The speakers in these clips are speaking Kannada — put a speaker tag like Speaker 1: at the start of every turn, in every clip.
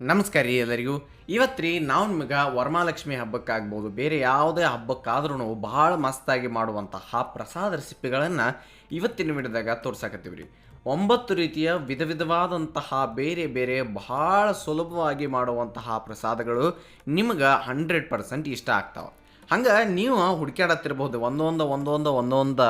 Speaker 1: ನಮಸ್ಕಾರ ರೀ ಎಲ್ಲರಿಗೂ. ಇವತ್ತು ನಾವು ನಿಮಗೆ ವರಮಹಾಲಕ್ಷ್ಮಿ ಹಬ್ಬಕ್ಕಾಗ್ಬೋದು, ಬೇರೆ ಯಾವುದೇ ಹಬ್ಬಕ್ಕಾದ್ರೂ ಭಾಳ ಮಸ್ತಾಗಿ ಮಾಡುವಂತಹ ಪ್ರಸಾದ ರೆಸಿಪಿಗಳನ್ನು ಇವತ್ತಿನ ವಿಡಿಯೋದಾಗ ತೋರ್ಸಕತ್ತೀವಿ ರೀ ಒಂಬತ್ತು ರೀತಿಯ ವಿಧ ವಿಧವಾದಂತಹ ಬೇರೆ ಬೇರೆ ಬಹಳ ಸುಲಭವಾಗಿ ಮಾಡುವಂತಹ ಪ್ರಸಾದಗಳು ನಿಮ್ಗೆ ಹಂಡ್ರೆಡ್ ಪರ್ಸೆಂಟ್ ಇಷ್ಟ ಆಗ್ತಾವೆ. ಹಂಗೆ ನೀವು ಹುಡುಕ್ಯಾಡತ್ತಿರ್ಬೋದು ಒಂದೊಂದು ಒಂದೊಂದು ಒಂದೊಂದು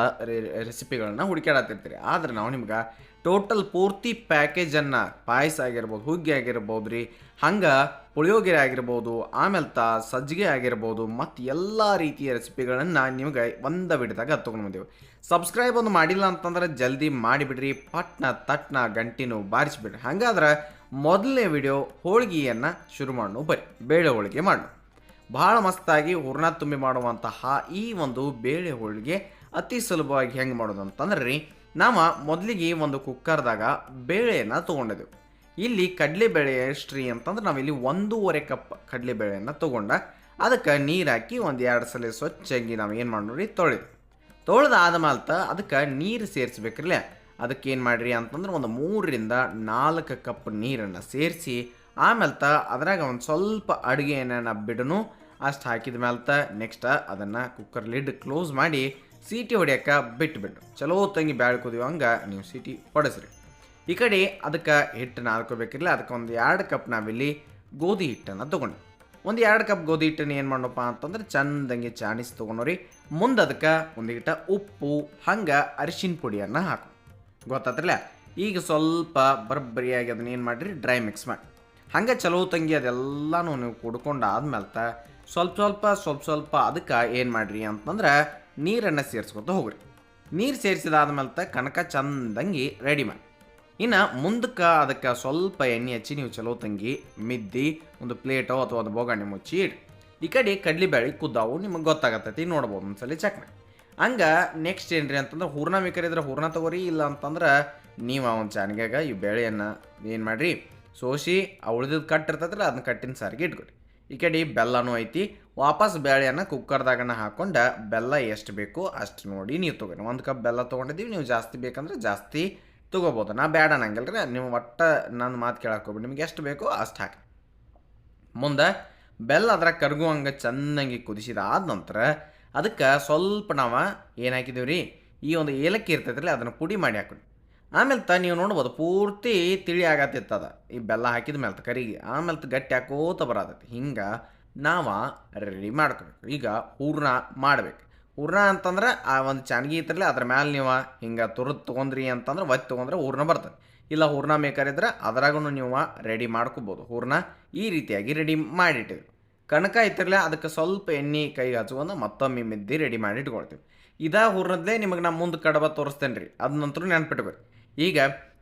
Speaker 1: ರೆಸಿಪಿಗಳನ್ನ ಹುಡುಕ್ಯಾಡತ್ತಿರ್ತೀರಿ. ಆದ್ರೆ ನಾವು ನಿಮ್ಗೆ ಟೋಟಲ್ ಪೂರ್ತಿ ಪ್ಯಾಕೇಜನ್ನು ಪಾಯಸ ಆಗಿರ್ಬೋದು, ಹುಗ್ಗಿ ಆಗಿರ್ಬೋದು ರೀ, ಹಂಗೆ ಪುಳಿಯೋಗರೆ ಆಗಿರ್ಬೋದು, ಆಮೇಲೆ ತ ಸಜ್ಜಿಗೆ ಆಗಿರ್ಬೋದು, ಮತ್ತು ಎಲ್ಲ ರೀತಿಯ ರೆಸಿಪಿಗಳನ್ನು ನಿಮಗೆ ಒಂದು ತೊಗೊಂಡು ಬಂದೀವಿ. ಸಬ್ಸ್ಕ್ರೈಬ್ ಒಂದು ಮಾಡಿಲ್ಲ ಅಂತಂದ್ರೆ ಜಲ್ದಿ ಮಾಡಿಬಿಡ್ರಿ, ಪಟ್ನ ತಟ್ನ ಗಂಟಿನೂ ಬಾರಿಸಿಬಿಡ್ರಿ. ಹಂಗಾದ್ರೆ ಮೊದಲನೇ ವಿಡಿಯೋ ಹೋಳಿಗೆಯನ್ನು ಶುರು ಮಾಡೋಣ ಬರ್ರಿ ಬೇಳೆ ಹೋಳಿಗೆ ಮಾಡೋಣ ಭಾಳ ಮಸ್ತಾಗಿ ಹೂರ್ಣ ತುಂಬಿ ಮಾಡುವಂತಹ ಈ ಒಂದು ಬೇಳೆ ಹೋಳಿಗೆ ಅತಿ ಸುಲಭವಾಗಿ ಹೆಂಗೆ ಮಾಡೋದು ಅಂತಂದ್ರೆ ರೀ ನಾವು ಮೊದಲಿಗೆ ಒಂದು ಕುಕ್ಕರ್ದಾಗ ಬೇಳೆಯನ್ನು ತೊಗೊಂಡಿದ್ದೆವು ಇಲ್ಲಿ ಕಡಲೆಬೇಳೆ ಎಷ್ಟ್ರಿ ಅಂತಂದ್ರೆ ನಾವಿಲ್ಲಿ ಒಂದೂವರೆ ಕಪ್ ಕಡಲೆಬೇಳೆಯನ್ನು ತೊಗೊಂಡ ಅದಕ್ಕೆ ನೀರು ಹಾಕಿ ಒಂದು ಎರಡು ಸಲ ಸ್ವಚ್ಛಾಗಿ ನಾವು ಏನು ಮಾಡೋರಿ ತೊಳೆದು ತೊಳೆದಾದ ಮಾಲ್ತ ಅದಕ್ಕೆ ನೀರು ಸೇರಿಸ್ಬೇಕ್ರಲ್ಲೇ ಅದಕ್ಕೆ ಏನು ಮಾಡಿರಿ ಅಂತಂದ್ರೆ ಒಂದು ಮೂರರಿಂದ ನಾಲ್ಕು ಕಪ್ ನೀರನ್ನು ಸೇರಿಸಿ ತ ಅದ್ರಾಗ ಒಂದು ಸ್ವಲ್ಪ ಅಡುಗೆ ಏನೇನು ಬಿಡನು ಅಷ್ಟು ಹಾಕಿದ ಮೇಲ್ತ ನೆಕ್ಸ್ಟ್ ಅದನ್ನು ಕುಕ್ಕರ್ ಲಿಡ್ ಕ್ಲೋಸ್ ಮಾಡಿ ಸೀಟಿ ಹೊಡ್ಯಾಕ ಬಿಟ್ಟು ಚಲೋ ತಂಗಿ ಬ್ಯಾಳೆ ಕುದಿಯೋ ಹಂಗೆ ನೀವು ಸೀಟಿ ಹೊಡೆಸ್ರಿ. ಈ ಕಡೆ ಅದಕ್ಕೆ ಹಿಟ್ಟು ನಾದ್ಕೋಬೇಕಿರಲಿಲ್ಲ ಅದಕ್ಕೆ ಒಂದು ಎರಡು ಕಪ್ ನಾವಿಲ್ಲಿ ಗೋಧಿ ಹಿಟ್ಟನ್ನು ತೊಗೊಂಡು ಒಂದು ಎರಡು ಕಪ್ ಗೋಧಿ ಹಿಟ್ಟನ್ನು ಏನು ಮಾಡೋಪ್ಪ ಅಂತಂದ್ರೆ ಚಂದಂಗೆ ಚಾಣಿಸಿ ತೊಗೊಂಡ್ರಿ ಮುಂದೆ ಅದಕ್ಕೆ ಒಂದು ಒಂದಿಟ ಉಪ್ಪು, ಹಂಗೆ ಅರಿಶಿನ ಪುಡಿಯನ್ನು ಹಾಕು ಗೊತ್ತಾತ್ರಲ್ಲ? ಈಗ ಸ್ವಲ್ಪ ಬರಬ್ಬರಿಯಾಗಿ ಅದನ್ನ ಏನು ಮಾಡಿರಿ ಡ್ರೈ ಮಿಕ್ಸ್ ಮಾಡಿ. ಹಂಗೆ ಚಲೋ ತಂಗಿ ಅದೆಲ್ಲನೂ ನೀವು ಕುಡ್ಕೊಂಡು ಆದ್ಮೇಲೆ ಸ್ವಲ್ಪ ಸ್ವಲ್ಪ ಸ್ವಲ್ಪ ಸ್ವಲ್ಪ ಅದಕ್ಕೆ ಏನು ಮಾಡಿರಿ ಅಂತಂದ್ರೆ ನೀರನ್ನು ಸೇರಿಸ್ಕೊತ ಹೋಗ್ರಿ. ನೀರು ಸೇರಿಸಿದಾದ್ಮೇಲೆ ಕನಕ ಚಂದಂಗಿ ರೆಡಿ ಮಾಡಿ. ಇನ್ನು ಮುಂದಕ್ಕೆ ಅದಕ್ಕೆ ಸ್ವಲ್ಪ ಎಣ್ಣೆ ಹಚ್ಚಿ ನೀವು ಚಲೋ ತಂಗಿ, ಮಿದ್ದಿ, ಒಂದು ಪ್ಲೇಟೋ ಅಥವಾ ಒಂದು ಬೋಗಣ್ಣೆ ಮುಚ್ಚಿ ಇಡಿ ಈ ಕಡೆ ಕಡ್ಲಿಬೇಳೆ ಕುದ್ದಾವು, ನಿಮಗೆ ಗೊತ್ತಾಗತ್ತೈತಿ, ನೋಡ್ಬೋದು ಒಂದ್ಸಲಿ ಚೆಕ್ ಮಾಡಿ. ಹಂಗೆ ನೆಕ್ಸ್ಟ್ ಏನ್ರಿ ಅಂತಂದ್ರೆ ಹೂರ್ಣ ಬೇಕಾರಿದ್ರೆ ಹೂರ್ಣ ತಗೋರಿ, ಇಲ್ಲ ಅಂತಂದ್ರೆ ನೀವು ಅವನ ಚಾನಿಗ್ಯಾಗ ಈ ಬೇಳೆಯನ್ನು ಏನು ಮಾಡಿರಿ, ಸೋಸಿ, ಆ ಉಳಿದಿದ್ದು ಕಟ್ ಇರ್ತೈತ್ರಲ್ಲ ಅದನ್ನ ಕಟ್ಟಿನ ಸಾರಿಗೆ ಇಟ್ಕೊರಿ. ಈ ಕಡೆ ಬೆಲ್ಲನೂ ಐತಿ. ವಾಪಸ್ ಬೇಳೆಯನ್ನು ಕುಕ್ಕರ್ದಾಗನ ಹಾಕೊಂಡು ಬೆಲ್ಲ ಎಷ್ಟು ಬೇಕು ಅಷ್ಟು ನೋಡಿ ನೀವು ತೊಗೊಳಿ ಒಂದು ಕಪ್ ಬೆಲ್ಲ ತೊಗೊಂಡಿದ್ದೀವಿ, ನೀವು ಜಾಸ್ತಿ ಬೇಕಂದ್ರೆ ಜಾಸ್ತಿ ತೊಗೋಬೋದು. ನಾ ಬೇಡ ನಂಗಿಲ್ಲ ನೀವು ಒಟ್ಟು ನನ್ನ ಮಾತು ಕೇಳಕ್ಕೆ ಹೋಗ್ಬಿಡಿ. ನಿಮ್ಗೆ ಎಷ್ಟು ಬೇಕೋ ಅಷ್ಟು ಹಾಕಿ ಮುಂದೆ ಬೆಲ್ಲ ಅದರ ಕರ್ಗುವಂಗೆ ಚೆನ್ನಾಗಿ ಕುದಿಸಿದಾದ ನಂತರ ಅದಕ್ಕೆ ಸ್ವಲ್ಪ ನಾವು ಏನು ಹಾಕಿದೀವಿ ರೀ ಈ ಒಂದು ಏಲಕ್ಕಿ ಇರ್ತೈತ್ರಲ್ಲ ಅದನ್ನು ಪುಡಿ ಮಾಡಿ ಹಾಕೋರಿ. ಆಮೇಲೆ ತ ನೀವು ನೋಡ್ಬೋದು, ಪೂರ್ತಿ ತಿಳಿ ಆಗತ್ತಿತ್ತದ ಈ ಬೆಲ್ಲ ಹಾಕಿದ ಮೇಲೆ ಕರಿಗೆ, ಆಮೇಲೆ ಗಟ್ಟಿ ಹಾಕೋತ ಬರತೈತಿ. ಹಿಂಗೆ ನಾವು ರೆಡಿ ಮಾಡ್ಕೋಬೇಕು. ಈಗ ಹೂರ್ಣ ಮಾಡ್ಬೇಕು. ಹೂರ್ಣ ಅಂತಂದ್ರೆ ಆ ಒಂದು ಚಾನ್ಗಿ ಇತ್ತಿರಲಿ ಅದ್ರ ಮೇಲೆ ನೀವು ಹಿಂಗೆ ತುರಿದು ತೊಗೊಂಡ್ರಿ ಅಂತಂದ್ರೆ ಒತ್ತಿ ತೊಗೊಂಡ್ರೆ ಹೂರ್ಣ ಬರ್ತದೆ ಇಲ್ಲ ಹೂರ್ಣ ಬೇಕಾರಿದ್ರೆ ಅದ್ರಾಗೂ ನೀವು ರೆಡಿ ಮಾಡ್ಕೋಬೋದು. ಹೂರ್ಣ ಈ ರೀತಿಯಾಗಿ ರೆಡಿ ಮಾಡಿಟ್ಟಿವಿ ಕಣಕ ಇತ್ತಿರಲಿ ಅದಕ್ಕೆ ಸ್ವಲ್ಪ ಎಣ್ಣೆ ಕೈ ಹಚ್ಕೊಂಡು ಮತ್ತೊಮ್ಮೆ ಮಿದ್ದಿ ರೆಡಿ ಮಾಡಿ ಇಟ್ಕೊಳ್ತೀವಿ. ಇದಾ ಹೂರ್ಣದ್ದೇ ನಿಮಗೆ ನಾ ಮುಂದೆ ಕಡಬ ತೋರಿಸ್ತೇನೆ ರೀ ಅದ ನಂತರ ನೆನ್ಪಿಟ್ಕೊರಿ. ಈಗ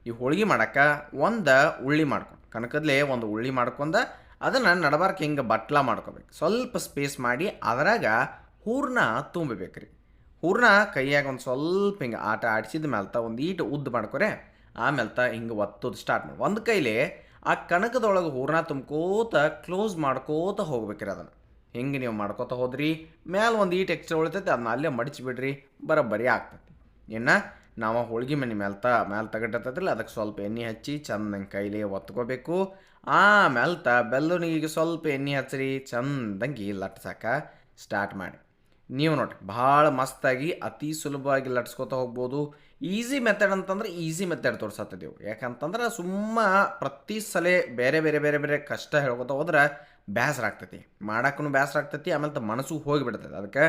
Speaker 1: ಈ ಹೋಳಿಗೆ ಮಾಡಕ್ಕೆ ಒಂದು ಉಳ್ಳಿ ಮಾಡ್ಕೊಂಡು ಕನಕದಲ್ಲೇ ಒಂದು ಉಳ್ಳಿ ಮಾಡ್ಕೊಂಡು ಅದನ್ನು ನಡಬಾರ್ಕೆ ಹಿಂಗೆ ಬಟ್ಲ ಮಾಡ್ಕೋಬೇಕು. ಸ್ವಲ್ಪ ಸ್ಪೇಸ್ ಮಾಡಿ ಅದರಾಗ ಹೂರ್ಣ ತುಂಬಬೇಕು ರೀ ಹೂರ್ಣ ಕೈಯಾಗ ಒಂದು ಸ್ವಲ್ಪ ಹಿಂಗೆ ಆಟ ಆಡಿಸಿದ ಮೇಲ್ತ ಒಂದು ಈಟು ಉದ್ದು ಮಾಡ್ಕೊರೆ ಆಮೇಲ್ತ ಹಿಂಗೆ ಒತ್ತೋದು ಸ್ಟಾರ್ಟ್ ಮಾಡಿ. ಒಂದು ಕೈಲಿ ಆ ಕಣಕದೊಳಗೆ ಹೂರ್ಣ ತುಂಬ್ಕೋತ ಕ್ಲೋಸ್ ಮಾಡ್ಕೋತ ಹೋಗ್ಬೇಕ್ರಿ ಅದನ್ನು. ಹಿಂಗೆ ನೀವು ಮಾಡ್ಕೋತ ಹೋದ್ರಿ ಮೇಲೆ ಒಂದು ಈಟ್ ಎಕ್ಸ್ಟ್ರಾ ಉಳಿತೈತೆ ಅದನ್ನ ಅಲ್ಲೇ ಮಡಚಿಬಿಡ್ರಿ ಬಿಡ್ರಿ ಬರೋಬ್ಬರಿ ಆಗ್ತೈತಿ. ಇನ್ನು ನಾವು ಹೋಳ್ಗೆ ಮನೆ ಮೇಲೆ ತಗಟ್ಟತ್ತಲ್ಲ ಅದಕ್ಕೆ ಸ್ವಲ್ಪ ಎಣ್ಣೆ ಹಚ್ಚಿ ಚಂದಂಗೆ ಕೈಲಿ ಒತ್ಕೋಬೇಕು. ತ ಬೆಲ್ಲನಿಗೆ ಸ್ವಲ್ಪ ಎಣ್ಣೆ ಹಚ್ಚಿರಿ, ಚಂದಂಗೆ ಲಟ್ಸಕ್ಕೆ ಸ್ಟಾರ್ಟ್ ಮಾಡಿ. ನೀವು ನೋಡಿ ಭಾಳ ಮಸ್ತಾಗಿ ಅತಿ ಸುಲಭವಾಗಿ ಲಟ್ಸ್ಕೊತ ಹೋಗ್ಬೋದು. ಈಸಿ ಮೆಥಡ್ ಅಂತಂದ್ರೆ ಈಸಿ ಮೆಥಡ್ ತೋರ್ಸತ್ತಿದ್ದೆವು ಯಾಕಂತಂದ್ರೆ ಸುಮ್ಮ ಪ್ರತಿ ಸಲ ಬೇರೆ ಬೇರೆ ಬೇರೆ ಬೇರೆ ಕಷ್ಟ ಹೇಳ್ಕೊತ ಹೋದ್ರೆ ಬೇಸರ ಆಗ್ತೈತಿ. ಮಾಡೋಕ್ಕೂ ಬೇಸರ ಆಗ್ತೈತಿ, ಆಮೇಲೆ ಮನಸ್ಸು ಹೋಗಿಬಿಡ್ತೈತಿ. ಅದಕ್ಕೆ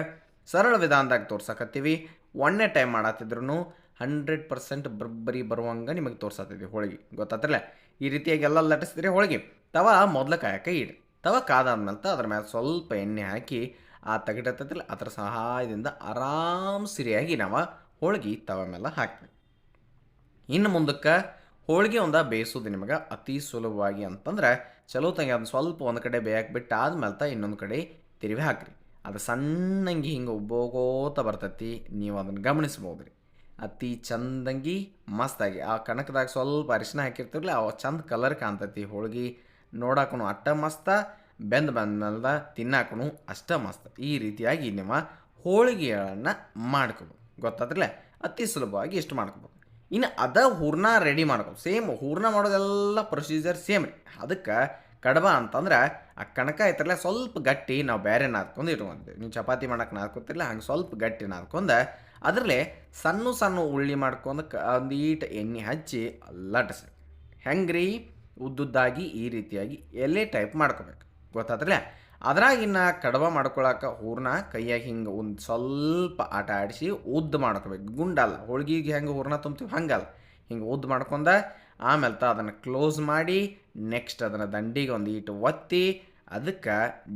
Speaker 1: ಸರಳ ವಿಧಾನದಾಗ ತೋರ್ಸಕತ್ತೀವಿ. ಒಣ್ಣೆ ಟೈಮ್ ಮಾಡತ್ತಿದ್ರು ಹಂಡ್ರೆಡ್ ಪರ್ಸೆಂಟ್ ಬರ್ಬರಿ ಬರುವಂಗೆ ನಿಮಗೆ ತೋರ್ಸತ್ತೈತಿ ಹೋಳಿಗೆ. ಗೊತ್ತಾತ್ರಲ್ಲ? ಈ ರೀತಿಯಾಗಿ ಎಲ್ಲ ಲಟ್ಟಿಸಿದ್ರೆ ಹೋಳಿಗೆ. ತವ ಮೊದಲ ಕಾಯಕ್ಕೆ ಇಡಿ. ತವ ಕಾದಾದ್ಮೇಲೆ ಅದ್ರ ಮೇಲೆ ಸ್ವಲ್ಪ ಎಣ್ಣೆ ಹಾಕಿ ಆ ತಗಡತ್ತಲ್ಲ ಅದರ ಸಹಾಯದಿಂದ ಆರಾಮ್ ಸಿರಿಯಾಗಿ ನಾವು ಹೋಳಿಗೆ ತವ ಮೇಲೆ ಹಾಕ್ಬೇಕು ಇನ್ನು ಮುಂದಕ್ಕೆ ಹೋಳಿಗೆ ಒಂದು ಬೇಯಿಸೋದು ನಿಮಗೆ ಅತಿ ಸುಲಭವಾಗಿ ಅಂತಂದ್ರೆ ಚಲೋ ತಂಗಿ ಅದನ್ನ ಸ್ವಲ್ಪ ಒಂದು ಕಡೆ ಬೇಯಕ್ಕೆ ಬಿಟ್ಟು ಆದ್ಮೇಲೆ ಇನ್ನೊಂದು ಕಡೆ ತಿರುವಿ ಹಾಕ್ರಿ. ಅದು ಸಣ್ಣಂಗಿ ಹಿಂಗೆ ಉಬ್ಬೋಗೋತ ಬರ್ತೈತಿ, ನೀವು ಅದನ್ನು ಗಮನಿಸ್ಬೋದು ರೀ ಅತಿ ಚಂದಂಗಿ ಮಸ್ತಾಗಿ. ಆ ಕಣಕದಾಗ ಸ್ವಲ್ಪ ಅರಿಶಿನ ಹಾಕಿರ್ತಿರ್ಲಿ, ಅವ ಚಂದ ಕಲರ್ ಕಾಣ್ತೈತಿ. ಹೋಳ್ಗೆ ನೋಡಾಕನು ಅಟ್ಟ ಮಸ್ತ, ಬೆಂದ ಬಂದ್ಮೇಲೆ ತಿನ್ನಾಕನು ಅಷ್ಟ ಮಸ್ತ. ಈ ರೀತಿಯಾಗಿ ನಿಮ್ಮ ಹೋಳಿಗೆಗಳನ್ನು ಮಾಡ್ಕೋಬೋದು. ಗೊತ್ತಾದ್ರಲ್ಲ ಅತಿ ಸುಲಭವಾಗಿ ಇಷ್ಟು ಮಾಡ್ಕೋಬೋದು. ಇನ್ನು ಅದ ಹೂರ್ಣ ರೆಡಿ ಮಾಡ್ಕೋಬೋದು. ಸೇಮ್ ಹೂರ್ಣ ಮಾಡೋದೆಲ್ಲ ಪ್ರೊಸೀಜರ್ ಸೇಮ್ ರೀ. ಅದಕ್ಕೆ ಕಡಬ ಅಂತಂದ್ರೆ ಆ ಕಣಕ ಐತ್ರಲ್ಲ ಸ್ವಲ್ಪ ಗಟ್ಟಿ ನಾವು ಬೇರೆ ನಾದ್ಕೊಂಡು ಇಟ್ಕೊಂತೀವಿ. ನೀವು ಚಪಾತಿ ಮಾಡಕ್ಕೆ ನಾದ್ಕೊತಿರಲ್ಲ ಹಂಗೆ ಸ್ವಲ್ಪ ಗಟ್ಟಿ ನಾದ್ಕೊಂಡು ಅದರಲ್ಲೇ ಸಣ್ಣ ಸಣ್ಣ ಉಳ್ಳಿ ಮಾಡ್ಕೊಂಡು ಒಂದು ಈಟ ಎಣ್ಣೆ ಹಚ್ಚಿ ಲಟ್ಸಿ ಹೆಂಗ್ರಿ? ಉದ್ದುದ್ದಾಗಿ ಈ ರೀತಿಯಾಗಿ ಎಲೆ ಟೈಪ್ ಮಾಡ್ಕೋಬೇಕು. ಗೊತ್ತಾದ್ರಲ್ಲ ಅದ್ರಾಗಿನ್ನ ಕಡವ ಮಾಡ್ಕೊಳಕ್ಕೆ ಹೂರ್ಣ ಕೈಯಾಗಿ ಹಿಂಗೆ ಒಂದು ಸ್ವಲ್ಪ ಆಟ ಆಡಿಸಿ ಉದ್ದು ಮಾಡ್ಕೋಬೇಕು. ಗುಂಡಲ್ಲ ಹೋಳ್ಗಿಗೆ ಹೆಂಗೆ ಹೂರ್ಣ ತುಂಬ್ತೀವಿ? ಹಂಗಲ್ಲ ಹಿಂಗೆ ಉದ್ದು ಮಾಡ್ಕೊಂಡ ಆಮೇಲೆ ತ ಅದನ್ನು ಕ್ಲೋಸ್ ಮಾಡಿ ನೆಕ್ಸ್ಟ್ ಅದನ್ನು ದಂಡಿಗೆ ಒಂದು ಈಟು ಒತ್ತಿ ಅದಕ್ಕೆ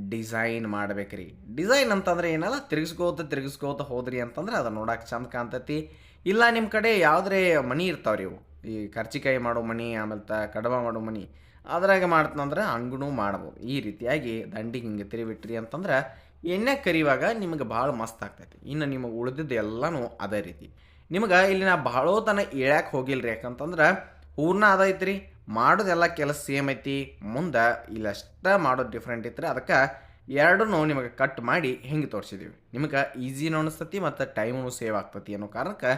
Speaker 1: ಡಿಸೈನ್ ಮಾಡ್ಬೇಕ್ರಿ. ಡಿಸೈನ್ ಅಂತಂದ್ರೆ ಏನಲ್ಲ, ತಿರುಗಿಸ್ಕೋತ ತಿರುಗಿಸ್ಕೋತ ಹೋದ್ರಿ ಅಂತಂದ್ರೆ ಅದು ನೋಡಕ್ಕೆ ಚಂದ ಕಾಣ್ತೈತಿ. ಇಲ್ಲ ನಿಮ್ಮ ಕಡೆ ಯಾವುದೇ ಮನಿ ಇರ್ತಾವ್ರಿ ಇವು. ಈ ಕರ್ಚಿಕಾಯಿ ಮಾಡೋ ಮನಿ, ಆಮೇಲೆ ತ ಕಡಬ ಮಾಡೋ ಮನಿ. ಅದ್ರಾಗ ಮಾಡ್ತಂದ್ರೆ ಹಂಗೂ ಮಾಡ್ಬೋದು. ಈ ರೀತಿಯಾಗಿ ದಂಡಿಗೆ ಹಿಂಗೆ ತಿರುವಿಟ್ರಿ ಅಂತಂದ್ರೆ ಎಣ್ಣೆ ಕರಿವಾಗ ನಿಮಗೆ ಭಾಳ ಮಸ್ತ್ ಆಗ್ತೈತಿ. ಇನ್ನು ನಿಮಗೆ ಉಳಿದಿದ್ದು ಎಲ್ಲನೂ ಅದೇ ರೀತಿ. ನಿಮಗೆ ಇಲ್ಲಿ ನಾ ಭಾಳೋ ತನ ಇಳ್ಯಾಕೆ ರೀ ಯಾಕಂತಂದ್ರೆ ಹೂರ್ನ ಅದೈತ್ರಿ ಮಾಡೋದೆಲ್ಲ ಕೆಲಸ ಸೇಮ್ ಐತಿ. ಮುಂದೆ ಇಲ್ಲಷ್ಟ ಮಾಡೋದು ಡಿಫ್ರೆಂಟ್ ಇತ್ತು ಅದಕ್ಕೆ ಎರಡನ್ನೂ ನಿಮಗೆ ಕಟ್ ಮಾಡಿ ಹಿಂಗೆ ತೋರಿಸಿದ್ದೀವಿ ನಿಮಗೆ ಈಸಿನೂ ಅನಿಸ್ತತಿ ಮತ್ತು ಟೈಮೂ ಸೇವ್ ಆಗ್ತತಿ ಅನ್ನೋ ಕಾರಣಕ್ಕೆ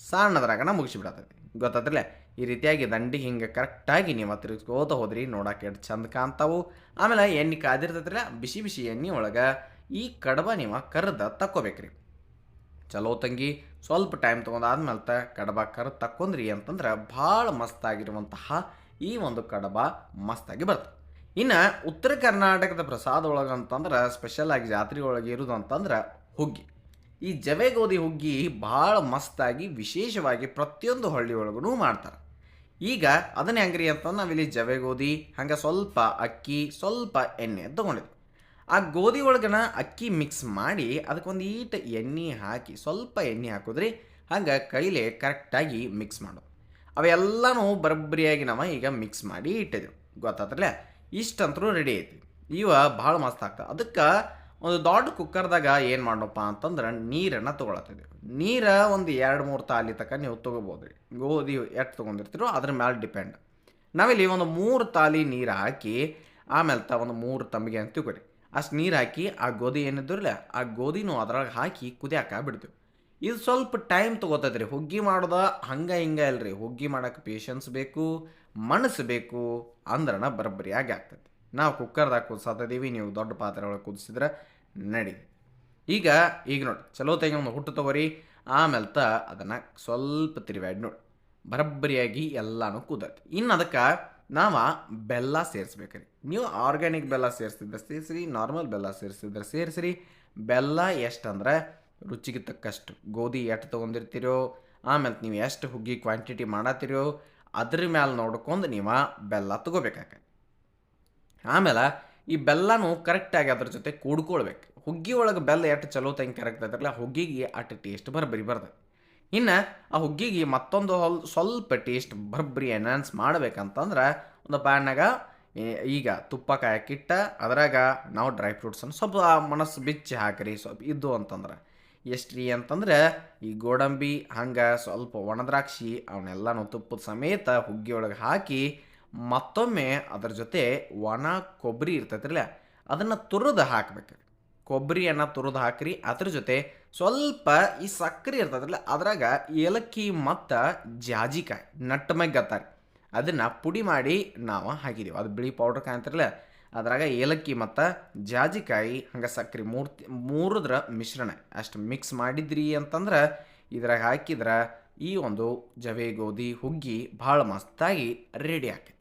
Speaker 1: ಸಣ್ಣದ್ರಾಗ ನಾ ಮುಗಿಸಿಬಿಡತೈತಿ. ಗೊತ್ತಾದ್ರಲ್ಲ ಈ ರೀತಿಯಾಗಿ ದಂಡಿ ಹಿಂಗೆ ಕರೆಕ್ಟಾಗಿ ನೀವು ತಿರುಗಿಸ್ಕೋತ ಹೋದ್ರಿ, ನೋಡೋಕೆ ಎಷ್ಟು ಚಂದ ಕಾಣ್ತಾವು. ಆಮೇಲೆ ಎಣ್ಣೆ ಕಾದಿರ್ತೈತ್ರಲ್ಲ, ಬಿಸಿ ಬಿಸಿ ಎಣ್ಣೆ ಒಳಗೆ ಈ ಕಡಬ ನೀವು ಕರ್ದ ತಕ್ಕೋಬೇಕ್ರಿ. ಚಲೋ ತಂಗಿ, ಸ್ವಲ್ಪ ಟೈಮ್ ತೊಗೊಂಡಾದ್ಮೇಲೆ ತ ಕಡಬ ಕರ್ ತಕ್ಕೊಂಡ್ರಿ ಅಂತಂದ್ರೆ ಭಾಳ ಮಸ್ತಾಗಿರುವಂತಹ ಈ ಒಂದು ಕಡಬ ಮಸ್ತಾಗಿ ಬರ್ತದೆ ಇನ್ನು ಉತ್ತರ ಕರ್ನಾಟಕದ ಪ್ರಸಾದ ಒಳಗೆ ಅಂತಂದ್ರೆ ಸ್ಪೆಷಲ್ ಆಗಿ ಜಾತ್ರೆ ಒಳಗೆ ಇರೋದು ಅಂತಂದ್ರೆ ಹುಗ್ಗಿ. ಈ ಜವೆ ಗೋಧಿ ಹುಗ್ಗಿ ಭಾಳ ಮಸ್ತಾಗಿ ವಿಶೇಷವಾಗಿ ಪ್ರತಿಯೊಂದು ಹಳ್ಳಿ ಒಳಗೂ ಮಾಡ್ತಾರೆ. ಈಗ ಅದನ್ನ ಹೆಂಗ್ರಿ ಅಂತಂದ್ರೆ ನಾವಿಲ್ಲಿ ಜವೆ ಗೋಧಿ ಹಂಗೆ ಸ್ವಲ್ಪ ಅಕ್ಕಿ, ಸ್ವಲ್ಪ ಎಣ್ಣೆ ತೊಗೊಂಡಿದ್ವಿ. ಆ ಗೋಧಿ ಒಳಗನ ಅಕ್ಕಿ ಮಿಕ್ಸ್ ಮಾಡಿ ಅದಕ್ಕೊಂದು ಈಟ ಎಣ್ಣೆ ಹಾಕಿ ಸ್ವಲ್ಪ ಎಣ್ಣೆ ಹಾಕಿದ್ರಿ ಹಂಗೆ ಕೈಲೇ ಕರೆಕ್ಟಾಗಿ ಮಿಕ್ಸ್ ಮಾಡೋದು. ಅವೆಲ್ಲನೂ ಬರಬ್ಬರಿಯಾಗಿ ನಾವು ಈಗ ಮಿಕ್ಸ್ ಮಾಡಿ ಇಟ್ಟಿದ್ದೆವು ಗೊತ್ತಾತ್ರಲ್ಲ ಇಷ್ಟಂತರೂ ರೆಡಿ ಐತಿ. ಇವ ಭಾಳ ಮಸ್ತ್ ಆಗ್ತದೆ. ಅದಕ್ಕೆ ಒಂದು ದೊಡ್ಡ ಕುಕ್ಕರ್ದಾಗ ಏನು ಮಾಡೋಪ್ಪ ಅಂತಂದ್ರೆ ನೀರನ್ನು ತೊಗೊಳತ್ತಿದ್ದೆವು ನೀರು ಒಂದು ಎರಡು ಮೂರು ತಾಲಿ ತನಕ ನೀವು ತೊಗೋಬೋದು ಗೋಧಿ ಎಷ್ಟು ತೊಗೊಂಡಿರ್ತೀರೋ ಅದ್ರ ಮೇಲೆ ಡಿಪೆಂಡ್ ನಾವಿಲ್ಲಿ ಒಂದು ಮೂರು ತಾಲಿ ನೀರು ಹಾಕಿ ಆಮೇಲೆ ತ ಒಂದು ಮೂರು ತಂಬಿಗೆ ಅಂತ ತಿಳ್ಕೊರಿ ಅಷ್ಟು ನೀರು ಹಾಕಿ ಆ ಗೋಧಿ ಏನಿದ್ರಲ್ಲ ಆ ಗೋಧಿನೂ ಅದ್ರಾಗ ಹಾಕಿ ಕುದಿಯಾಕ ಬಿಡ್ತೀವಿ. ಇದು ಸ್ವಲ್ಪ ಟೈಮ್ ತೊಗೋತೈತೆ ರೀ ಹುಗ್ಗಿ ಮಾಡೋದ ಹಂಗೆ ಹಿಂಗೆ ಇಲ್ರಿ ಹುಗ್ಗಿ ಮಾಡೋಕೆ ಪೇಷನ್ಸ್ ಬೇಕು, ಮನಸ್ಸು ಬೇಕು ಅಂದ್ರನ ಬರೋಬ್ಬರಿಯಾಗಿ ಆಗ್ತೈತಿ. ನಾವು ಕುಕ್ಕರ್ದಾಗ ಕುದಿಸತ್ತಿದ್ದೀವಿ ನೀವು ದೊಡ್ಡ ಪಾತ್ರೆ ಒಳಗೆ ಕುದಿಸಿದ್ರೆ ನಡಿ. ಈಗ ಈಗ ನೋಡಿ, ಚಲೋ ತೆಗಿ ಒಂದು ಹುಟ್ಟು ತಗೋರಿ. ಆಮೇಲೆ ತ ಅದನ್ನು ಸ್ವಲ್ಪ ತಿರುವ್ಯಾಡಿ ನೋಡಿ. ಬರಬ್ಬರಿಯಾಗಿ ಎಲ್ಲನೂ ಕುದೈತಿ ಇನ್ನು ಅದಕ್ಕೆ ನಾವು ಬೆಲ್ಲ ಸೇರಿಸ್ಬೇಕ್ರಿ. ನೀವು ಆರ್ಗ್ಯಾನಿಕ್ ಬೆಲ್ಲ ಸೇರಿಸಿದ್ರೆ ಸೇರಿಸ್ರಿ ನಾರ್ಮಲ್ ಬೆಲ್ಲ ಸೇರಿಸಿದ್ರೆ ಸೇರಿಸ್ರಿ. ಬೆಲ್ಲ ಎಷ್ಟಂದ್ರೆ ರುಚಿಗೆ ತಕ್ಕಷ್ಟು. ಗೋಧಿ ಎಷ್ಟು ತೊಗೊಂಡಿರ್ತೀರೋ, ಆಮೇಲೆ ನೀವು ಎಷ್ಟು ಹುಗ್ಗಿ ಕ್ವಾಂಟಿಟಿ ಮಾಡತ್ತೀರೋ ಅದ್ರ ಮ್ಯಾಲೆ ನೋಡ್ಕೊಂಡು ನೀವು ಬೆಲ್ಲ ತಗೋಬೇಕಾಗತ್ತೆ ಆಮೇಲೆ ಈ ಬೆಲ್ಲನೂ ಕರೆಕ್ಟಾಗಿ ಅದ್ರ ಜೊತೆ ಕೂಡ್ಕೊಳ್ಬೇಕು. ಹುಗ್ಗಿ ಒಳಗೆ ಬೆಲ್ಲ ಎಷ್ಟು ಚಲೋ ತಂಗೆ ಕರೆಕ್ಟ್ ಆದ್ರಲ್ಲ ಹುಗ್ಗಿಗೆ ಅಷ್ಟು ಟೇಸ್ಟ್ ಬರಬರಿ ಬರ್ತದೆ ಇನ್ನು ಆ ಹುಗ್ಗಿಗೆ ಮತ್ತೊಂದು ಹೊಲ್, ಸ್ವಲ್ಪ ಟೇಸ್ಟ್ ಬರಬ್ಬರಿ ಎನ್ಹಾನ್ಸ್ ಮಾಡ್ಬೇಕಂತಂದ್ರೆ ಒಂದು ಪ್ಯಾನ್ನಾಗ ಈಗ ತುಪ್ಪ ಕಾಯಕ್ಕಿಟ್ಟ ಅದ್ರಾಗ ನಾವು ಡ್ರೈ ಫ್ರೂಟ್ಸನ್ನು ಸ್ವಲ್ಪ ಮನಸ್ಸು ಬಿಚ್ಚಿ ಹಾಕಿರಿ, ಸ್ವಲ್ಪ ಇದ್ದು ಅಂತಂದ್ರೆ. ಎಷ್ಟು ಅಂತಂದ್ರೆ ಈ ಗೋಡಂಬಿ, ಹಂಗೆ ಸ್ವಲ್ಪ ಒಣದ್ರಾಕ್ಷಿ ಅವನ್ನೆಲ್ಲನೂ ತುಪ್ಪದ ಸಮೇತ ಹುಗ್ಗಿ ಒಳಗೆ ಹಾಕಿ ಮತ್ತೊಮ್ಮೆ ಅದ್ರ ಜೊತೆ ಒಣ ಕೊಬ್ಬರಿ ಇರ್ತೈತ್ರಲ್ಲ, ಅದನ್ನು ತುರಿದು ಹಾಕ್ಬೇಕು. ಕೊಬ್ಬರಿಯನ್ನು ತುರಿದು ಹಾಕ್ರಿ, ಅದ್ರ ಜೊತೆ ಸ್ವಲ್ಪ ಈ ಸಕ್ಕರೆ ಇರ್ತದಲ್ಲ ಅದ್ರಾಗ ಏಲಕ್ಕಿ ಮತ್ತು ಜಾಜಿಕಾಯಿ ನಟ್ಟಮಗ್ಗತ್ತಾರೆ ಅದನ್ನು ಪುಡಿ ಮಾಡಿ ನಾವು ಹಾಕಿದ್ದೀವಿ ಅದು ಬಿಳಿ ಪೌಡ್ರ್ ಕಾಣ್ತಿರಲ್ಲ ಅದ್ರಾಗ ಏಲಕ್ಕಿ ಮತ್ತು ಜಾಜಿಕಾಯಿ ಹಂಗೆ ಸಕ್ಕರೆ ಮೂರು ಮೂರದ್ರ ಮಿಶ್ರಣ. ಅಷ್ಟು ಮಿಕ್ಸ್ ಮಾಡಿದ್ರಿ ಅಂತಂದ್ರೆ ಇದ್ರಾಗ ಹಾಕಿದ್ರೆ ಈ ಒಂದು ಜವೆ, ಗೋಧಿ, ಹುಗ್ಗಿ ಭಾಳ ಮಸ್ತಾಗಿ ರೆಡಿ ಆಕೈತಿ